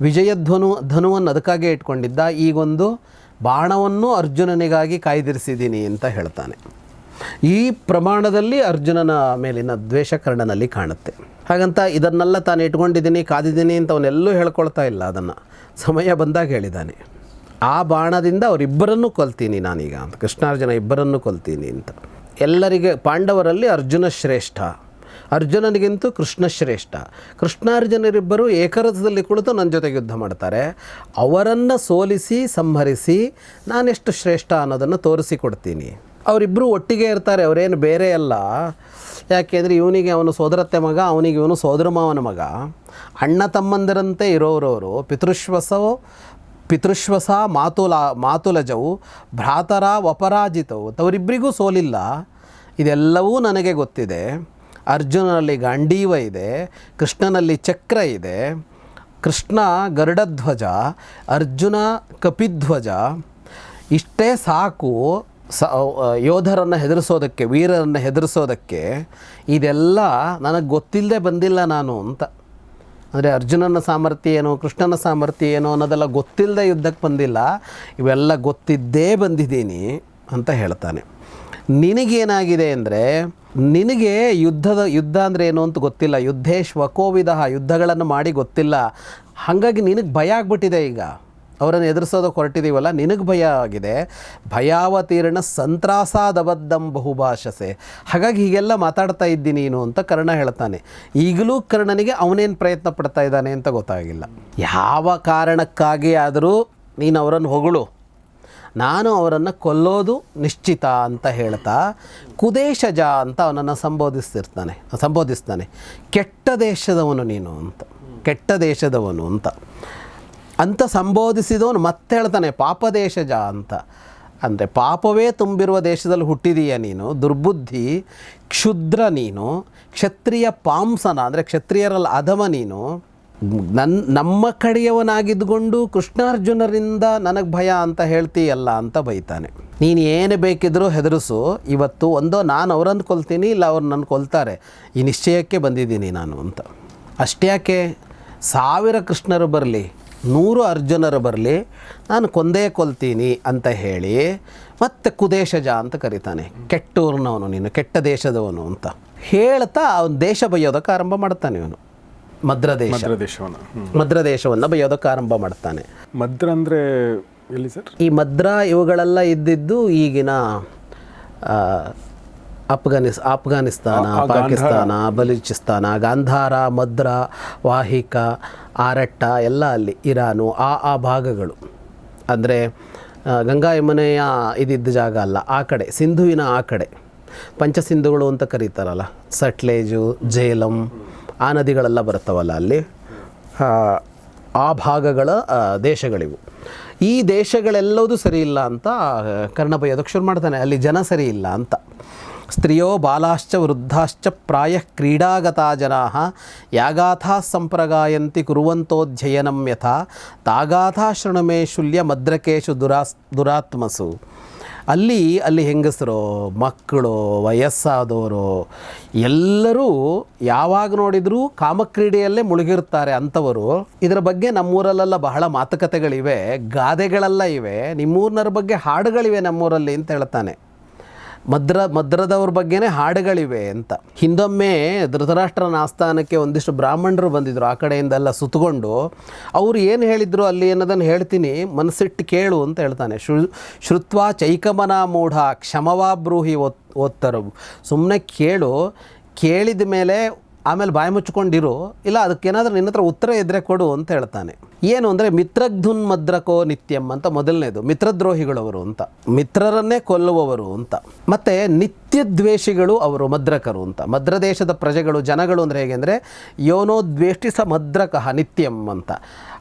A: ವಿಜಯ ವಿಜಯಧ್ವನು ಧನುವನ್ನು ಅದಕ್ಕಾಗೇ ಇಟ್ಕೊಂಡಿದ್ದ. ಈಗೊಂದು ಬಾಣವನ್ನು ಅರ್ಜುನನಿಗಾಗಿ ಕಾಯ್ದಿರಿಸಿದ್ದೀನಿ ಅಂತ ಹೇಳ್ತಾನೆ. ಈ ಪ್ರಮಾಣದಲ್ಲಿ ಅರ್ಜುನನ ಮೇಲಿನ ದ್ವೇಷ ಕರ್ಣನಲ್ಲಿ ಕಾಣುತ್ತೆ. ಹಾಗಂತ ಇದನ್ನೆಲ್ಲ ತಾನು ಇಟ್ಕೊಂಡಿದ್ದೀನಿ, ಕಾದಿದ್ದೀನಿ ಅಂತ ಅವನೆಲ್ಲೂ ಹೇಳ್ಕೊಳ್ತಾ ಇಲ್ಲ ಅದನ್ನು. ಸಮಯ ಬಂದಾಗ ಹೇಳಿದ್ದಾನೆ ಆ ಬಾಣದಿಂದ ಅವರಿಬ್ಬರನ್ನೂ ಕೊಲ್ತೀನಿ ನಾನೀಗ ಅಂತ, ಕೃಷ್ಣಾರ್ಜುನ ಇಬ್ಬರನ್ನೂ ಕೊಲ್ತೀನಿ ಅಂತ. ಎಲ್ಲರಿಗೆ, ಪಾಂಡವರಲ್ಲಿ ಅರ್ಜುನ ಶ್ರೇಷ್ಠ, ಅರ್ಜುನನಿಗಿಂತೂ ಕೃಷ್ಣ ಶ್ರೇಷ್ಠ. ಕೃಷ್ಣಾರ್ಜುನರಿಬ್ಬರು ಏಕರಥದಲ್ಲಿ ಕುಳಿತು ನನ್ನ ಜೊತೆಗೆ ಯುದ್ಧ ಮಾಡ್ತಾರೆ. ಅವರನ್ನು ಸೋಲಿಸಿ, ಸಂಹರಿಸಿ ನಾನೆಷ್ಟು ಶ್ರೇಷ್ಠ ಅನ್ನೋದನ್ನು ತೋರಿಸಿಕೊಡ್ತೀನಿ ಅವರಿಬ್ಬರು ಒಟ್ಟಿಗೆ ಇರ್ತಾರೆ, ಅವರೇನು ಬೇರೆ ಅಲ್ಲ. ಯಾಕೆಂದರೆ ಇವನಿಗೆ ಅವನು ಸೋದರತ್ತೆ ಮಗ, ಅವನಿಗೆ ಇವನು ಸೋದರ ಮಾವನ ಮಗ. ಅಣ್ಣ ತಮ್ಮಂದಿರಂತೆ ಇರೋರವರು, ಪಿತೃಶ್ವಸವು, ಪಿತೃಶ್ವಸ ಮಾತುಲ, ಮಾತುಲಜವು, ಭ್ರಾತರ ಅಪರಾಜಿತವು ಅವರಿಬ್ಬರಿಗೂ ಸೋಲಿಲ್ಲ. ಇದೆಲ್ಲವೂ ನನಗೆ ಗೊತ್ತಿದೆ. ಅರ್ಜುನನಲ್ಲಿ ಗಾಂಡೀವ ಇದೆ, ಕೃಷ್ಣನಲ್ಲಿ ಚಕ್ರ ಇದೆ, ಕೃಷ್ಣ ಗರುಡಧ್ವಜ, ಅರ್ಜುನ ಕಪಿಧ್ವಜ. ಇಷ್ಟೇ ಸಾಕು. ಸ ಯೋಧರನ್ನು ಹೆದರಿಸೋದಕ್ಕೆ, ವೀರರನ್ನು ಹೆದರಿಸೋದಕ್ಕೆ ಇದೆಲ್ಲ ನನಗೆ ಗೊತ್ತಿಲ್ಲದೆ ಬಂದಿಲ್ಲ ನಾನು ಅಂತ. ಅಂದರೆ ಅರ್ಜುನನ ಸಾಮರ್ಥ್ಯ ಏನು, ಕೃಷ್ಣನ ಸಾಮರ್ಥ್ಯ ಏನು ಅನ್ನೋದೆಲ್ಲ ಗೊತ್ತಿಲ್ಲದೆ ಯುದ್ಧಕ್ಕೆ ಬಂದಿಲ್ಲ. ಇವೆಲ್ಲ ಗೊತ್ತಿದ್ದೇ ಬಂದಿದ್ದೀನಿ ಅಂತ ಹೇಳ್ತಾನೆ. ನಿನಗೇನಾಗಿದೆ ಅಂದರೆ, ನಿನಗೆ ಯುದ್ಧದ, ಯುದ್ಧ ಅಂದರೆ ಏನು ಅಂತ ಗೊತ್ತಿಲ್ಲ. ಯುದ್ಧೇಶ್ವಕೋವಿಧ ಯುದ್ಧಗಳನ್ನು ಮಾಡಿ ಗೊತ್ತಿಲ್ಲ. ಹಾಗಾಗಿ ನಿನಗೆ ಭಯ ಆಗ್ಬಿಟ್ಟಿದೆ ಈಗ. ಅವರನ್ನು ಎದುರಿಸೋದಕ್ಕೆ ಹೊರಟಿದ್ದೀವಲ್ಲ ನಿನಗೆ ಭಯ ಆಗಿದೆ. ಭಯಾವತೀರ್ಣ ಸಂತ್ರಾಸಾದಬದ್ಧಂ ಬಹುಭಾಷಸೆ. ಹಾಗಾಗಿ ಹೀಗೆಲ್ಲ ಮಾತಾಡ್ತಾ ಇದ್ದೀನಿ ನೀನು ಅಂತ ಕರ್ಣ ಹೇಳ್ತಾನೆ. ಈಗಲೂ ಕರ್ಣನಿಗೆ ಅವನೇನು ಪ್ರಯತ್ನ ಪಡ್ತಾ ಇದ್ದಾನೆ ಅಂತ ಗೊತ್ತಾಗಿಲ್ಲ. ಯಾವ ಕಾರಣಕ್ಕಾಗಿ ಆದರೂ ನೀನು ಅವರನ್ನು ಹೊಗಳು. ನಾನು ಅವರನ್ನು ಕೊಲ್ಲೋದು ನಿಶ್ಚಿತ ಅಂತ ಹೇಳ್ತಾ ಕುದೇಶಜ ಅಂತ ಅವನನ್ನು ಸಂಬೋಧಿಸ್ತಿರ್ತಾನೆ, ಸಂಬೋಧಿಸ್ತಾನೆ. ಕೆಟ್ಟ ದೇಶದವನು ನೀನು ಅಂತ, ಕೆಟ್ಟ ದೇಶದವನು ಅಂತ. ಅಂತ ಸಂಬೋಧಿಸಿದವನು ಮತ್ತೆ ಹೇಳ್ತಾನೆ, ಪಾಪದೇಶಜ ಅಂತ. ಅಂದರೆ ಪಾಪವೇ ತುಂಬಿರುವ ದೇಶದಲ್ಲಿ ಹುಟ್ಟಿದೀಯ ನೀನು, ದುರ್ಬುದ್ಧಿ, ಕ್ಷುದ್ರ ನೀನು, ಕ್ಷತ್ರಿಯ ಪಾಂಸನ, ಅಂದರೆ ಕ್ಷತ್ರಿಯರಲ್ಲಿ ಅಧಮ ನೀನು ನನ್ನ ನಮ್ಮ ಕಡೆಯವನಾಗಿದ್ದುಕೊಂಡು ಕೃಷ್ಣಾರ್ಜುನರಿಂದ ನನಗೆ ಭಯ ಅಂತ ಹೇಳ್ತೀಯಲ್ಲ ಅಂತ ಬೈತಾನೆ. ನೀನು ಏನು ಬೇಕಿದ್ರೂ ಹೆದರಿಸು, ಇವತ್ತು ಒಂದೋ ನಾನು ಅವರನ್ನು ಕೊಲ್ತೀನಿ, ಇಲ್ಲ ಅವ್ರು ನನ್ನ ಕೊಲ್ತಾರೆ, ಈ ನಿಶ್ಚಯಕ್ಕೆ ಬಂದಿದ್ದೀನಿ ನಾನು ಅಂತ. ಅಷ್ಟ್ಯಾಕೆ? ಸಾವಿರ ಕೃಷ್ಣರು ಬರಲಿ. ನೂರು ಅರ್ಜುನರು ಬರಲಿ ನಾನು ಕೊಂದೇ ಕೊಲ್ತೀನಿ ಅಂತ ಹೇಳಿ ಮತ್ತೆ ಕುದೇಶಜ ಅಂತ ಕರೀತಾನೆ. ಕೆಟ್ಟೂರ್ನವನು ನೀನು ಕೆಟ್ಟ ದೇಶದವನು ಅಂತ. ಹೇಳ್ತಾ ಅವನು ದೇಶ ಬೈಯೋದಕ್ಕೆ ಆರಂಭ ಮಾಡ್ತಾನೆ ಇವನು. ಮದ್ರದೇಶ ಮದ್ರದೇಶವನ್ನು
B: ಮದ್ರ ದೇಶವನ್ನು.
A: ಮದ್ರ ದೇಶವನ್ನು ಬೈಯೋದಕ್ಕೆ ಆರಂಭ ಮಾಡ್ತಾನೆ.
B: ಮದ್ರ ಅಂದರೆ ಎಲ್ಲಿ ಸರ್?
A: ಈ ಮದ್ರ ಇವುಗಳೆಲ್ಲ ಇದ್ದಿದ್ದು ಈಗಿನ ಅಫ್ಘಾನಿಸ್ ಅಫ್ಘಾನಿಸ್ತಾನ
B: ಆ- ಆ ಗಾಂಧಾರ.
A: ಪಾಕಿಸ್ತಾನ ಬಲೂಚಿಸ್ತಾನ ಗಾಂಧಾರ ಮದ್ರಾ ವಾಹಿಕ ಆರಟ್ಟ ಎಲ್ಲ ಅಲ್ಲಿ ಇರಾನು ಆ ಆ ಭಾಗಗಳು. ಅಂದರೆ ಗಂಗಾ ಯಮುನೆಯ ಇದಿದ್ದ ಜಾಗ ಅಲ್ಲ ಆ ಕಡೆ ಸಿಂಧುವಿನ ಆ ಕಡೆ. ಪಂಚಸಿಂಧುಗಳು ಅಂತ ಕರೀತಾರಲ್ಲ ಸಟ್ಲೇಜು ಜೇಲಂ ಆ ನದಿಗಳೆಲ್ಲ ಬರ್ತಾವಲ್ಲ ಅಲ್ಲಿ. ಆ, ಭಾಗಗಳ ದೇಶಗಳಿವು. ಈ ದೇಶಗಳೆಲ್ಲವೂ ಸರಿ ಇಲ್ಲ ಅಂತ ಕರ್ಣ ಬೈಯೋದಕ್ಕೆ ಶುರು ಮಾಡ್ತಾನೆ ಅಲ್ಲಿ ಜನ ಸರಿ ಇಲ್ಲ ಅಂತ. ಸ್ತ್ರೀಯೋ ಬಾಲಾಶ್ಚ ವೃದ್ಧಾಶ್ಚ ಪ್ರಾಯ ಕ್ರೀಡಾಗತಾ ಜನಾ, ಯಾಗಾಥಾ ಸಂಪ್ರಗಾಯಂತಿ ಕುರುವಂತೋಧ್ಯಯನಂ ಯಥಾ, ತಾಗಾಥಾ ಶೃಣಮೇ ಶುಲ್ಯ ಮದ್ರಕೇಶು ದುರಾಸ್ ದುರಾತ್ಮಸು. ಅಲ್ಲಿ ಅಲ್ಲಿ ಹೆಂಗಸರು, ಮಕ್ಕಳು, ವಯಸ್ಸಾದವರು, ಎಲ್ಲರೂ ಯಾವಾಗ ನೋಡಿದರೂ ಕಾಮಕ್ರೀಡೆಯಲ್ಲೇ ಮುಳುಗಿರ್ತಾರೆ ಅಂಥವರು. ಇದರ ಬಗ್ಗೆ ನಮ್ಮೂರಲ್ಲೆಲ್ಲ ಬಹಳ ಮಾತುಕತೆಗಳಿವೆ, ಗಾದೆಗಳೆಲ್ಲ ಇವೆ, ನಿಮ್ಮೂರಿನವ್ರ ಬಗ್ಗೆ ಹಾಡುಗಳಿವೆ ನಮ್ಮೂರಲ್ಲಿ ಅಂತ ಹೇಳ್ತಾನೆ. ಮದ್ರ, ಮದ್ರದವ್ರ ಬಗ್ಗೆನೇ ಹಾಡುಗಳಿವೆ ಅಂತ. ಹಿಂದೊಮ್ಮೆ ಧೃತರಾಷ್ಟ್ರನ ಆಸ್ಥಾನಕ್ಕೆ ಒಂದಿಷ್ಟು ಬ್ರಾಹ್ಮಣರು ಬಂದಿದ್ರು, ಆ ಕಡೆಯಿಂದೆಲ್ಲ ಸುತ್ತಕೊಂಡು. ಅವರು ಏನು ಹೇಳಿದ್ರು ಅಲ್ಲಿ ಅನ್ನೋದನ್ನು ಹೇಳ್ತೀನಿ, ಮನಸ್ಸಿಟ್ಟು ಕೇಳು ಅಂತ ಹೇಳ್ತಾನೆ. ಶೃ ಶ್ರುತ್ವ ಚೈಕಮನ ಮೂಢ, ಕ್ಷಮವಾ ಬ್ರೂಹಿ ಓದ್ ಓದ್ತಾರ ಸುಮ್ಮನೆ ಕೇಳು, ಕೇಳಿದ ಮೇಲೆ ಆಮೇಲೆ ಬಾಯಿ ಮುಚ್ಚಿಕೊಂಡಿರು, ಇಲ್ಲ ಅದಕ್ಕೇನಾದರೂ ನಿನ್ನ ಹತ್ರ ಉತ್ತರ ಇದ್ದರೆ ಕೊಡು ಅಂತ ಹೇಳ್ತಾನೆ. ಏನು ಅಂದರೆ ಮಿತ್ರಗ್ಧುನ್ ಮದ್ರಕೋ ನಿತ್ಯಂ ಅಂತ ಮೊದಲನೇದು, ಮಿತ್ರದ್ರೋಹಿಗಳವರು ಅಂತ, ಮಿತ್ರರನ್ನೇ ಕೊಲ್ಲುವವರು ಅಂತ. ಮತ್ತು ನಿತ್ಯ ದ್ವೇಷಿಗಳು ಅವರು ಮದ್ರಕರು ಅಂತ. ಮದ್ರ ದೇಶದ ಪ್ರಜೆಗಳು, ಜನಗಳು ಅಂದರೆ ಹೇಗೆ ಅಂದರೆ ಯೋನೋ ದ್ವೇಷಿಸ ಮದ್ರಕಃ ನಿತ್ಯಂ ಅಂತ.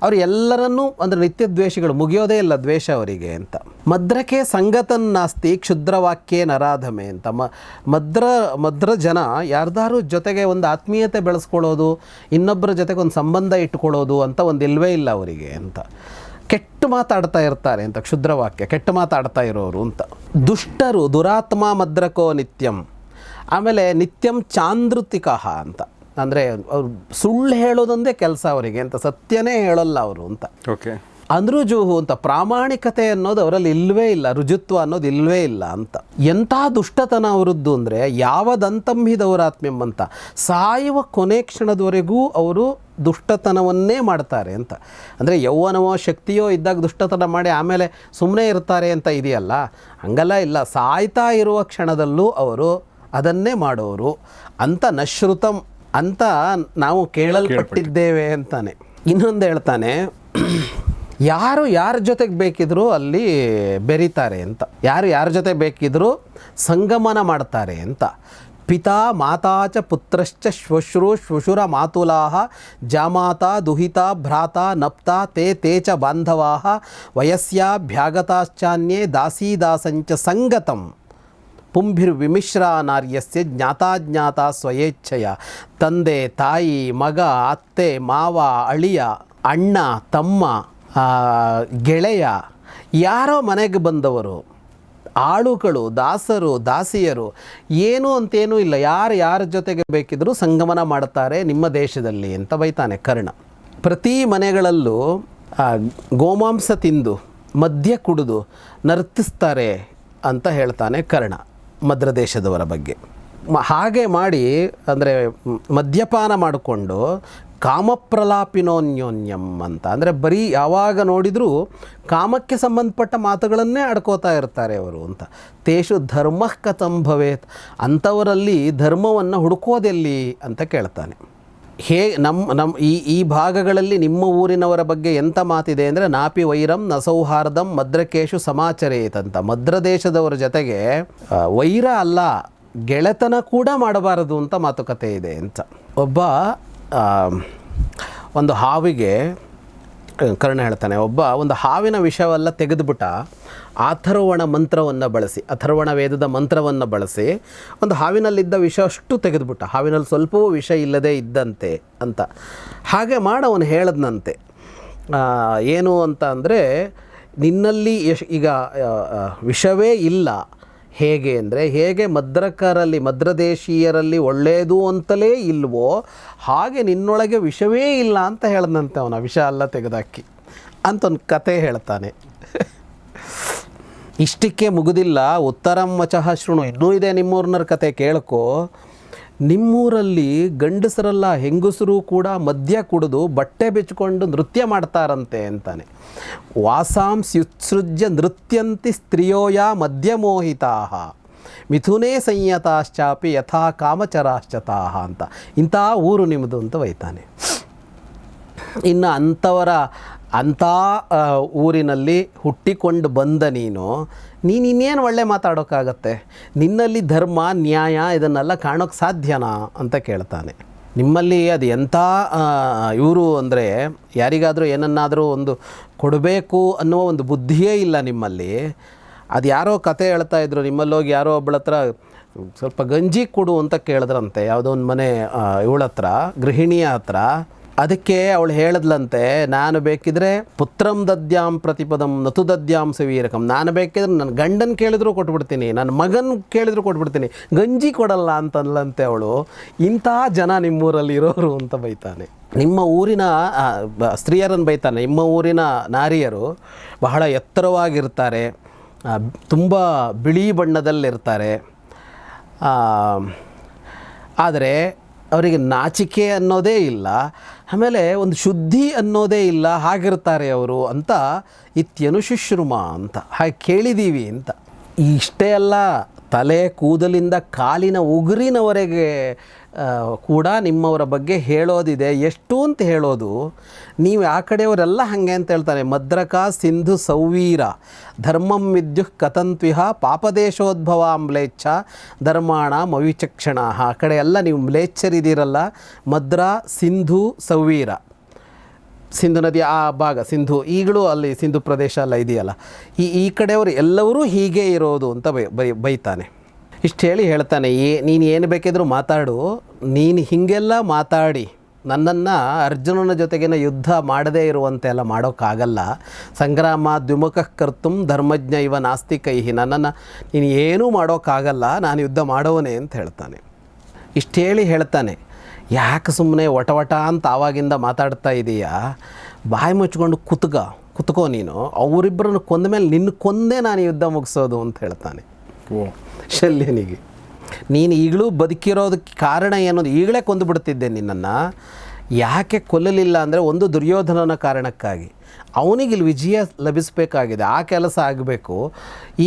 A: ಅವರು ಎಲ್ಲರನ್ನೂ ಅಂದರೆ ನಿತ್ಯ ದ್ವೇಷಿಗಳು ಮುಗಿಯೋದೇ ಇಲ್ಲ ದ್ವೇಷ ಅವರಿಗೆ ಅಂತ. ಮದ್ರಕೆ ಸಂಗತನ್ನಾಸ್ತಿ ಕ್ಷುದ್ರವಾಕ್ಯೇ ನರಾಧಮೆ ಅಂತ. ಮದ್ರ ಮದ್ರ ಜನ ಯಾರ್ದಾರು ಜೊತೆಗೆ ಒಂದು ಆತ್ಮೀಯತೆ ಬೆಳೆಸ್ಕೊಳ್ಳೋದು, ಇನ್ನೊಬ್ಬರ ಜೊತೆಗೆ ಒಂದು ಸಂಬಂಧ ಇಟ್ಕೊಳ್ಳೋದು ಅಂತ ಒಂದು ಇಲ್ವೇ ಇಲ್ಲ. ಅವರಿಗೆ ಅಂತ. ಕೆಟ್ಟು ಮಾತಾಡ್ತಾ ಇರ್ತಾರೆ ಅಂತ ಕ್ಷುದ್ರವಾಕ್ಯ ಕೆಟ್ಟು ಮಾತಾಡ್ತಾ ಇರೋರು ಅಂತ. ದುಷ್ಟರು, ದುರಾತ್ಮ ಮದ್ರಕೋ ನಿತ್ಯಂ. ಆಮೇಲೆ ನಿತ್ಯಂ ಚಾಂದ್ರುತಿಕಃ ಅಂತ. ಅಂದರೆ ಅವ್ರು ಸುಳ್ಳು ಹೇಳೋದೊಂದೇ ಕೆಲಸ ಅವರಿಗೆ ಅಂತ, ಸತ್ಯನೇ ಹೇಳೋಲ್ಲ ಅವರು ಅಂತ.
B: ಓಕೆ
A: ಅಂದ್ರುಜುಹು ಅಂತ ಪ್ರಾಮಾಣಿಕತೆ ಅನ್ನೋದು ಅವರಲ್ಲಿ ಇಲ್ವೇ ಇಲ್ಲ, ರುಜುತ್ವ ಅನ್ನೋದು ಇಲ್ಲವೇ ಇಲ್ಲ ಅಂತ. ಎಂಥ ದುಷ್ಟತನ ಅವರದ್ದು ಅಂದರೆ ಯಾವದಂತಂಹಿದವರಾತ್ಮ್ಯಂ ಅಂತ. ಸಾಯುವ ಕೊನೆ ಕ್ಷಣದವರೆಗೂ ಅವರು ದುಷ್ಟತನವನ್ನೇ ಮಾಡ್ತಾರೆ ಅಂತ. ಅಂದರೆ ಯೌವನವೋ ಶಕ್ತಿಯೋ ಇದ್ದಾಗ ದುಷ್ಟತನ ಮಾಡಿ ಆಮೇಲೆ ಸುಮ್ಮನೆ ಇರ್ತಾರೆ ಅಂತ ಇದೆಯಲ್ಲ? ಹಂಗಲ್ಲ ಇಲ್ಲ. ಸಾಯ್ತಾ ಇರುವ ಕ್ಷಣದಲ್ಲೂ ಅವರು ಅದನ್ನೇ ಮಾಡೋರು. ಅಂತ ನಶ್ರುತಂ ಅಂತ ನಾವು ಕೇಳಲ್ಪಟ್ಟಿದ್ದೇವೆ ಅಂತಾನೆ. ಇನ್ನೊಂದು ಹೇಳ್ತಾನೆ. ಯಾರು ಯಾರ ಜೊತೆಗೆ ಬೇಕಿದ್ರೂ ಅಲ್ಲಿ ಬೆರೀತಾರೆ ಅಂತ. ಯಾರು ಯಾರ ಜೊತೆ ಬೇಕಿದ್ರೂ ಸಂಗಮನ ಮಾಡ್ತಾರೆ ಅಂತ. ಪಿತಾ ಮಾತಾ ಚ ಪುತ್ರಶ್ಚ ಶ್ವಶ್ರು ಶ್ವಶುರ ಮಾತುಲಾಹ ಜಾಮಾತಾ ದುಹಿತಾ ಭ್ರಾತ ನಪ್ತಾ ತೇ ತೇ ಚ ಬಾಂಧವಾಹ ವಯಸ್ಯಾಭ್ಯಾಗತಾಶ್ಚಾನ್ಯೇ ದಾಸೀದಾಸಂಚ ಸಂಗತಂ ಪುಂಭಿರ್ವಿಮಿಶ್ರ ನಾರ್ಯಸ್ಯ ಜ್ಞಾತಾಜ್ಞಾತ ಸ್ವಯೇಚ್ಛೆಯ ತಂದೆ ತಾಯಿ ಮಗ ಅತ್ತೆ ಮಾವ ಅಳಿಯ ಅಣ್ಣ ತಮ್ಮ ಗೆಳೆಯ, ಯಾರೋ ಮನೆಗೆ ಬಂದವರು, ಆಳುಗಳು, ದಾಸರು, ದಾಸಿಯರು, ಏನು ಅಂತೇನೂ ಇಲ್ಲ. ಯಾರು ಯಾರ ಜೊತೆಗೆ ಬೇಕಿದ್ದರೂ ಸಂಗಮನ ಮಾಡ್ತಾರೆ ನಿಮ್ಮ ದೇಶದಲ್ಲಿ ಅಂತ ಬೈತಾನೆ ಕರ್ಣ. ಪ್ರತಿ ಮನೆಗಳಲ್ಲೂ ಗೋಮಾಂಸ ತಿಂದು, ಮದ್ಯ ಕುಡಿದು, ನರ್ತಿಸ್ತಾರೆ ಅಂತ ಹೇಳ್ತಾನೆ ಕರ್ಣ ಮದ್ರ ದೇಶದವರ ಬಗ್ಗೆ. ಹಾಗೆ ಮಾಡಿ, ಅಂದರೆ, ಮದ್ಯಪಾನ ಮಾಡಿಕೊಂಡು ಕಾಮಪ್ರಲಾಪಿನೋನ್ಯೋನ್ಯಂ ಅಂತ. ಅಂದರೆ ಬರೀ ಯಾವಾಗ ನೋಡಿದರೂ ಕಾಮಕ್ಕೆ ಸಂಬಂಧಪಟ್ಟ ಮಾತುಗಳನ್ನೇ ಆಡ್ಕೋತಾ ಇರ್ತಾರೆ ಅವರು ಅಂತ. ತೇಷು ಧರ್ಮ ಕಥಂ ಭವೇತ್. ಅಂಥವರಲ್ಲಿ ಧರ್ಮವನ್ನು ಹುಡುಕೋದೆಲ್ಲಿ ಅಂತ ಕೇಳ್ತಾನೆ. ಹೇ ನಮ್ಮ ನಮ್ಮ ಈ ಈ ಭಾಗಗಳಲ್ಲಿ ನಿಮ್ಮ ಊರಿನವರ ಬಗ್ಗೆ ಎಂಥ ಮಾತಿದೆ ಅಂದರೆ, ನಾಪಿ ವೈರಂ ನ ಸೌಹಾರ್ದಂ ಮದ್ರಕೇಶು ಸಮಾಚರೇತಂತ ಮದ್ರ ದೇಶದವರ ಜೊತೆಗೆ ವೈರ ಅಲ್ಲ, ಗೆಳೆತನ ಕೂಡ ಮಾಡಬಾರದು ಅಂತ ಮಾತುಕತೆ ಇದೆ ಅಂತ. ಒಬ್ಬ ಒಂದು ಹಾವಿಗೆ ಕರ್ಣ ಹೇಳ್ತಾನೆ, ಒಬ್ಬ ಒಂದು ಹಾವಿನ ವಿಷವೆಲ್ಲ ತೆಗೆದುಬಿಟ್ಟ ಅಥರ್ವಣ ಮಂತ್ರವನ್ನು ಬಳಸಿ, ಅಥರ್ವಣ ವೇದದ ಮಂತ್ರವನ್ನು ಬಳಸಿ, ಒಂದು ಹಾವಿನಲ್ಲಿದ್ದ ವಿಷ ಅಷ್ಟು ತೆಗೆದುಬಿಟ್ಟ, ಹಾವಿನಲ್ಲಿ ಸ್ವಲ್ಪವೂ ವಿಷ ಇಲ್ಲದೆ ಇದ್ದಂತೆ ಅಂತ. ಹಾಗೆ ಮಾಡಿ ಅವನು ಹೇಳದ್ನಂತೆ ಏನು ಅಂತ ಅಂದರೆ, ನಿನ್ನಲ್ಲಿ ಎಶ್ ಈಗ ವಿಷವೇ ಇಲ್ಲ ಹೇಗೆ ಅಂದರೆ ಹೇಗೆ ಮದ್ರಕರಲ್ಲಿ, ಮದ್ರದೇಶೀಯರಲ್ಲಿ ಒಳ್ಳೆಯದು ಅಂತಲೇ ಇಲ್ವೋ ಹಾಗೆ ನಿನ್ನೊಳಗೆ ವಿಷವೇ ಇಲ್ಲ ಅಂತ ಹೇಳ್ದಂತೆ ಅವನ ವಿಷ ಅಲ್ಲ ತೆಗೆದಾಕಿ ಅಂತ ಒಂದು ಕತೆ ಹೇಳ್ತಾನೆ. ಇಷ್ಟಕ್ಕೆ ಮುಗುದಿಲ್ಲ, ಉತ್ತರಂ ವಚಃ ಶೃಣು, ಇನ್ನೂ ಇದೆ ನಿಮ್ಮೂರ್ನರ ಕತೆ ಕೇಳ್ಕೊ. ನಿಮ್ಮೂರಲ್ಲಿ ಗಂಡಸರಲ್ಲ ಹೆಂಗಸರು ಕೂಡ ಮದ್ಯ ಕುಡಿದು ಬಟ್ಟೆ ಬಿಚ್ಚಿಕೊಂಡು ನೃತ್ಯ ಮಾಡ್ತಾರಂತೆ ಅಂತಾನೆ. ವಾಸಾಂಸ್ಯುತ್ಸೃಜ್ಯ ನೃತ್ಯಂತಿ ಸ್ತ್ರೀಯೋಯ ಮದ್ಯಮೋಹಿತಾ ಮಿಥುನೇ ಸಂಯತಾಶ್ಚಾಪಿ ಯಥಾ ಕಾಮಚರಾಶ್ಚತಾಹ ಅಂತ. ಇಂಥ ಊರು ನಿಮ್ಮದು ಅಂತ ಒಯ್ತಾನೆ ಇನ್ನು ಅಂಥವರ ಅಂಥ ಊರಿನಲ್ಲಿ ಹುಟ್ಟಿಕೊಂಡು ಬಂದ ನೀನು ನೀನು ಇನ್ನೇನು ಒಳ್ಳೆ ಮಾತಾಡೋಕ್ಕಾಗತ್ತೆ ನಿನ್ನಲ್ಲಿ ಧರ್ಮ, ನ್ಯಾಯ ಇದನ್ನೆಲ್ಲ ಕಾಣೋಕ್ಕೆ ಸಾಧ್ಯನಾ ಅಂತ ಕೇಳ್ತಾನೆ. ನಿಮ್ಮಲ್ಲಿ ಅದು ಎಂಥ ಇವರು ಅಂದರೆ ಯಾರಿಗಾದರೂ ಏನನ್ನಾದರೂ ಒಂದು ಕೊಡಬೇಕು ಅನ್ನುವ ಒಂದು ಬುದ್ಧಿಯೇ ಇಲ್ಲ ನಿಮ್ಮಲ್ಲಿ. ಅದು ಯಾರೋ ಕತೆ ಹೇಳ್ತಾ ಇದ್ರು, ನಿಮ್ಮಲ್ಲೋಗಿ ಯಾರೋ ಒಬ್ಬಳ ಹತ್ರ ಸ್ವಲ್ಪ ಗಂಜಿ ಕೊಡು ಅಂತ ಕೇಳಿದ್ರಂತೆ. ಯಾವುದೋ ಒಂದು ಮನೆ ಇವಳ ಹತ್ರ ಗೃಹಿಣಿಯ ಹತ್ರ. ಅದಕ್ಕೆ ಅವಳು ಹೇಳಿದ್ಲಂತೆ, ನಾನು ಬೇಕಿದ್ರೆ ಪುತ್ರಂ ದದ್ಯಾಂ ಪ್ರತಿಪದಂ ನತು ದದ್ಯಾಂ ಸವೀರಕಂ. ನಾನು ಬೇಕಿದ್ರೆ ನನ್ನ ಗಂಡನ ಕೇಳಿದ್ರು ಕೊಟ್ಬಿಡ್ತೀನಿ, ನನ್ನ ಮಗನ ಕೇಳಿದ್ರು ಕೊಟ್ಬಿಡ್ತೀನಿ. ಗಂಜಿ ಕೊಡಲ್ಲ ಅಂತಂದ್ಲಂತೆ ಅವಳು. ಇಂಥ ಜನ ನಿಮ್ಮೂರಲ್ಲಿ ಇರೋರು ಅಂತ ಬೈತಾನೆ. ನಿಮ್ಮ ಊರಿನ ಸ್ತ್ರೀಯರನ್ನು ಬೈತಾನೆ. ನಿಮ್ಮ ಊರಿನ ನಾರಿಯರು ಬಹಳ ಎತ್ತರವಾಗಿರ್ತಾರೆ ತುಂಬ ಬಿಳಿ ಬಣ್ಣದಲ್ಲಿರ್ತಾರೆ. ಆದರೆ ಅವರಿಗೆ ನಾಚಿಕೆ ಅನ್ನೋದೇ ಇಲ್ಲ, ಆಮೇಲೆ ಒಂದು ಶುದ್ಧಿ ಅನ್ನೋದೇ ಇಲ್ಲ, ಹಾಗಿರ್ತಾರೆ ಅವರು ಅಂತ ಇತ್ಯನು ಶುಶ್ರುಮಾ ಅಂತ, ಹಾಗೆ ಕೇಳಿದ್ದೀವಿ ಅಂತ. ಇಷ್ಟೇ ಅಲ್ಲ, ತಲೆ ಕೂದಲಿಂದ ಕಾಲಿನ ಉಗುರಿನವರೆಗೆ ಕೂಡ ನಿಮ್ಮವರ ಬಗ್ಗೆ ಹೇಳೋದಿದೆ. ಎಷ್ಟು ಅಂತ ಹೇಳೋದು, ನೀವು ಆ ಕಡೆಯವರೆಲ್ಲ ಹಾಗೆ ಅಂತ ಹೇಳ್ತಾರೆ. ಮದ್ರಕ ಸಿಂಧು ಸೌವೀರ, ಧರ್ಮಂ ವಿದ್ಯುಃ ಕಥಂತ್ವಿಹ ಪಾಪದೇಶೋದ್ಭವ ಮ್ಲೇಚ್ಛ ಧರ್ಮಾಣ ಮವಿಚಕ್ಷಣ ಆ ಕಡೆ ಎಲ್ಲ ನೀವು ಮ್ಲೇಚ್ಛರಿದ್ದೀರಲ್ಲ. ಮದ್ರ, ಸಿಂಧು, ಸೌವೀರ. ಸಿಂಧು ನದಿ ಆ ಭಾಗ, ಸಿಂಧು, ಈಗಲೂ ಅಲ್ಲಿ ಸಿಂಧು ಪ್ರದೇಶ ಎಲ್ಲ ಇದೆಯಲ್ಲ. ಈ ಈ ಕಡೆಯವರು ಎಲ್ಲರೂ ಹೀಗೆ ಇರೋದು ಅಂತ ಬೈ ಬೈ ಬೈತಾನೆ. ಇಷ್ಟು ಹೇಳಿ ಹೇಳ್ತಾನೆ ಏ ನೀನು ಏನು ಬೇಕಿದ್ರೂ ಮಾತಾಡು, ನೀನು ಹೀಗೆಲ್ಲ ಮಾತಾಡಿ, ನನ್ನನ್ನು ಅರ್ಜುನನ ಜೊತೆಗಿನ ಯುದ್ಧ ಮಾಡದೇ ಇರುವಂತೆ ಎಲ್ಲ ಮಾಡೋಕ್ಕಾಗಲ್ಲ. ಸಂಗ್ರಾಮ ದ್ವಿಮುಖ ಕರ್ತುಂ ಧರ್ಮಜ್ಞ ಇವ ನಾಸ್ತಿ ಕೈಹಿ ನನ್ನನ್ನು ನೀನು ಏನೂ ಮಾಡೋಕ್ಕಾಗಲ್ಲ, ನಾನು ಯುದ್ಧ ಮಾಡೋವನೇ ಅಂತ ಹೇಳ್ತಾನೆ. ಇಷ್ಟು ಹೇಳಿ ಹೇಳ್ತಾನೆ, ಯಾಕೆ ಸುಮ್ಮನೆ ಒಟವಟ ವಟ ಅಂತ ಆವಾಗಿಂದ ಮಾತಾಡ್ತಾ ಇದೀಯಾ? ಬಾಯಿ ಮುಚ್ಕೊಂಡು ಕುತ್ಕ ಕುತ್ಕೋ ನೀನು. ಅವರಿಬ್ಬರನ್ನು ಕೊಂದ ಮೇಲೆ ನಿನ್ನ ಕೊಂದೇ ನಾನು ಯುದ್ಧ ಮುಗಿಸೋದು ಅಂತ ಹೇಳ್ತಾನೆ. ಶಲ್ಯನಿಗೆ. ನೀನು ಈಗಲೂ ಬದುಕಿರೋದಕ್ಕೆ ಕಾರಣ ಏನೋದು ಈಗಲೇ ಕೊಂದು ಬಿಡ್ತಿದ್ದೆ ನಿನ್ನನ್ನು. ಯಾಕೆ ಕೊಲ್ಲಲಿಲ್ಲ ಅಂದರೆ ಒಂದು ದುರ್ಯೋಧನನ ಕಾರಣಕ್ಕಾಗಿ. ಅವನಿಗೆ ಇಲ್ಲಿ ವಿಜಯ ಲಭಿಸಬೇಕಾಗಿದೆ, ಆ ಕೆಲಸ ಆಗಬೇಕು.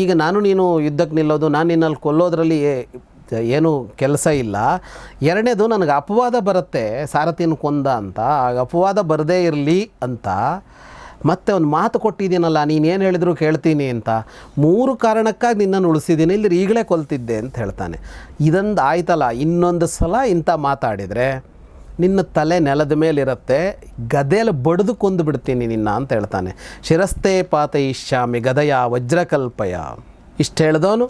A: ಈಗ ನಾನು ನೀನು ಯುದ್ಧಕ್ಕೆ ನಿಲ್ಲೋದು, ನಾನು ನಿನ್ನಲ್ಲಿ ಕೊಲ್ಲೋದ್ರಲ್ಲಿ ಏನು ಕೆಲಸ ಇಲ್ಲ. ಎರಡನೇದು ನನಗೆ ಅಪವಾದ ಬರುತ್ತೆ ಸಾರಥಿನ ಕೊಂದ ಅಂತ. ಆಗ ಅಪವಾದ ಬರದೇ ಇರಲಿ ಅಂತ. ಮತ್ತೆ ಒಂದು ಮಾತು ಕೊಟ್ಟಿದ್ದೀನಲ್ಲ, ನೀನು ಏನು ಹೇಳಿದ್ರು ಕೇಳ್ತೀನಿ ಅಂತ. ಮೂರು ಕಾರಣಕ್ಕಾಗಿ ನಿನ್ನನ್ನು ಉಳಿಸಿದ್ದೀನಿ ಇಲ್ಲಿ ಈಗಲೇ ಕೊಲ್ತಿದ್ದೆ ಅಂತ ಹೇಳ್ತಾನೆ. ಇದೊಂದು ಆಯ್ತಲ್ಲ, ಇನ್ನೊಂದು ಸಲ ಇಂಥ ಮಾತಾಡಿದರೆ ನಿನ್ನ ತಲೆ ನೆಲದ ಮೇಲಿರುತ್ತೆ ಗದೆಯಲ್ಲಿ ಬಡಿದು ಕೊಂದು ಬಿಡ್ತೀನಿ ನಿನ್ನ ಅಂತ ಹೇಳ್ತಾನೆ. ಶಿರಸ್ತೆ ಪಾತಯಿಷ್ಯಾಮಿ ಗದಯ ವಜ್ರಕಲ್ಪಯ. ಇಷ್ಟು ಹೇಳ್ದವನು?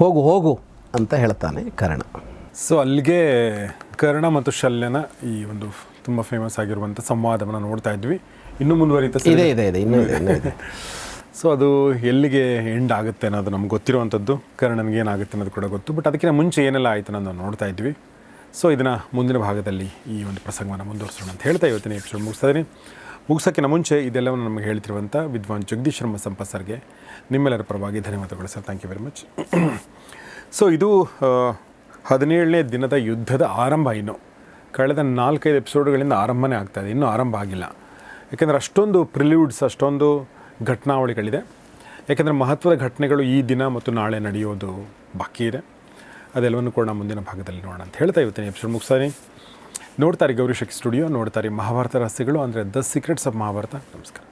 A: ಹೋಗು ಹೋಗು ಅಂತ ಹೇಳ್ತಾನೆ ಕರ್ಣ.
B: ಸೊ ಅಲ್ಲಿಗೆ ಕರ್ಣ ಮತ್ತು ಶಲ್ಯನ ಈ ಒಂದು ತುಂಬ ಫೇಮಸ್ ಆಗಿರುವಂಥ ಸಂವಾದವನ್ನು ನೋಡ್ತಾ ಇದ್ವಿ. ಇನ್ನೂ ಮುಂದುವರಿತ
A: ಇದೆ ಇದೆ ಇದೆ. ಇನ್ನೂ ಇದೆ ಇನ್ನೂ ಇದೆ.
B: ಸೊ ಅದು ಎಲ್ಲಿಗೆ ಎಂಡ್ ಆಗುತ್ತೆ ಅನ್ನೋದು ನಮ್ಗೆ ಗೊತ್ತಿರುವಂಥದ್ದು. ಕರ್ಣನ್ಗೆ ಏನಾಗುತ್ತೆ ಅನ್ನೋದು ಕೂಡ ಗೊತ್ತು. ಬಟ್ ಅದಕ್ಕಿಂತ ಮುಂಚೆ ಏನೆಲ್ಲ ಆಯಿತು ನಾವು ನೋಡ್ತಾ ಇದ್ವಿ. ಸೊ ಇದನ್ನು ಮುಂದಿನ ಭಾಗದಲ್ಲಿ ಈ ಒಂದು ಪ್ರಸಂಗವನ್ನು ಮುಂದುವರಿಸೋಣ ಅಂತ ಹೇಳ್ತಾ ಇವತ್ತಿನ ಎಪಿಸೋಡ್ ಮುಗಿಸ್ತಾ ಇದ್ದೀನಿ. ಮುಗಿಸೋಕ್ಕಿಂತ ಮುಂಚೆ ಇದೆಲ್ಲವನ್ನು ನಮಗೆ ಹೇಳ್ತಿರುವಂಥ ವಿದ್ವಾನ್ ಜಗದೀಶ್ ಶರ್ಮ ಸಂಪತ್ ಸರ್ಗೆ ನಿಮ್ಮೆಲ್ಲರ ಪರವಾಗಿ ಧನ್ಯವಾದಗಳು sir. Thank you very much so ಇದು ಹದಿನೇಳನೇ ದಿನದ ಯುದ್ಧದ ಆರಂಭ ಇನ್ನು. ಕಳೆದ ನಾಲ್ಕೈದು ಎಪಿಸೋಡ್ಗಳಿಂದ ಆರಂಭನೇ ಆಗ್ತಾ ಇದೆ. ಇನ್ನೂ ಆರಂಭ ಆಗಿಲ್ಲ. ಯಾಕೆಂದರೆ ಅಷ್ಟೊಂದು ಪ್ರಿಲ್ಯೂಡ್ಸ್ ಅಷ್ಟೊಂದು ಘಟನಾವಳಿಗಳಿದೆ. ಯಾಕೆಂದರೆ ಮಹತ್ವದ ಘಟನೆಗಳು ಈ ದಿನ ಮತ್ತು ನಾಳೆ ನಡೆಯೋದು ಬಾಕಿ ಇದೆ. ಅದೆಲ್ಲವನ್ನು ಕೂಡ ಮುಂದಿನ ಭಾಗದಲ್ಲಿ ನೋಡೋಣ ಅಂತ ಹೇಳ್ತಾ ಇವತ್ತಿನ ಎಪಿಸೋಡ್ ಮುಗಿಸ್ತಾನೆ. ನೋಡ್ತಾರೆ ಗೌರಿ ಶಕ್ತಿ ಸ್ಟುಡಿಯೋ, ನೋಡ್ತಾರೆ ಮಹಾಭಾರತ ರಹಸ್ಯಗಳು, ಅಂದರೆ ದ ಸೀಕ್ರೆಟ್ಸ್ ಆಫ್ ಮಹಾಭಾರತ. ನಮಸ್ಕಾರ.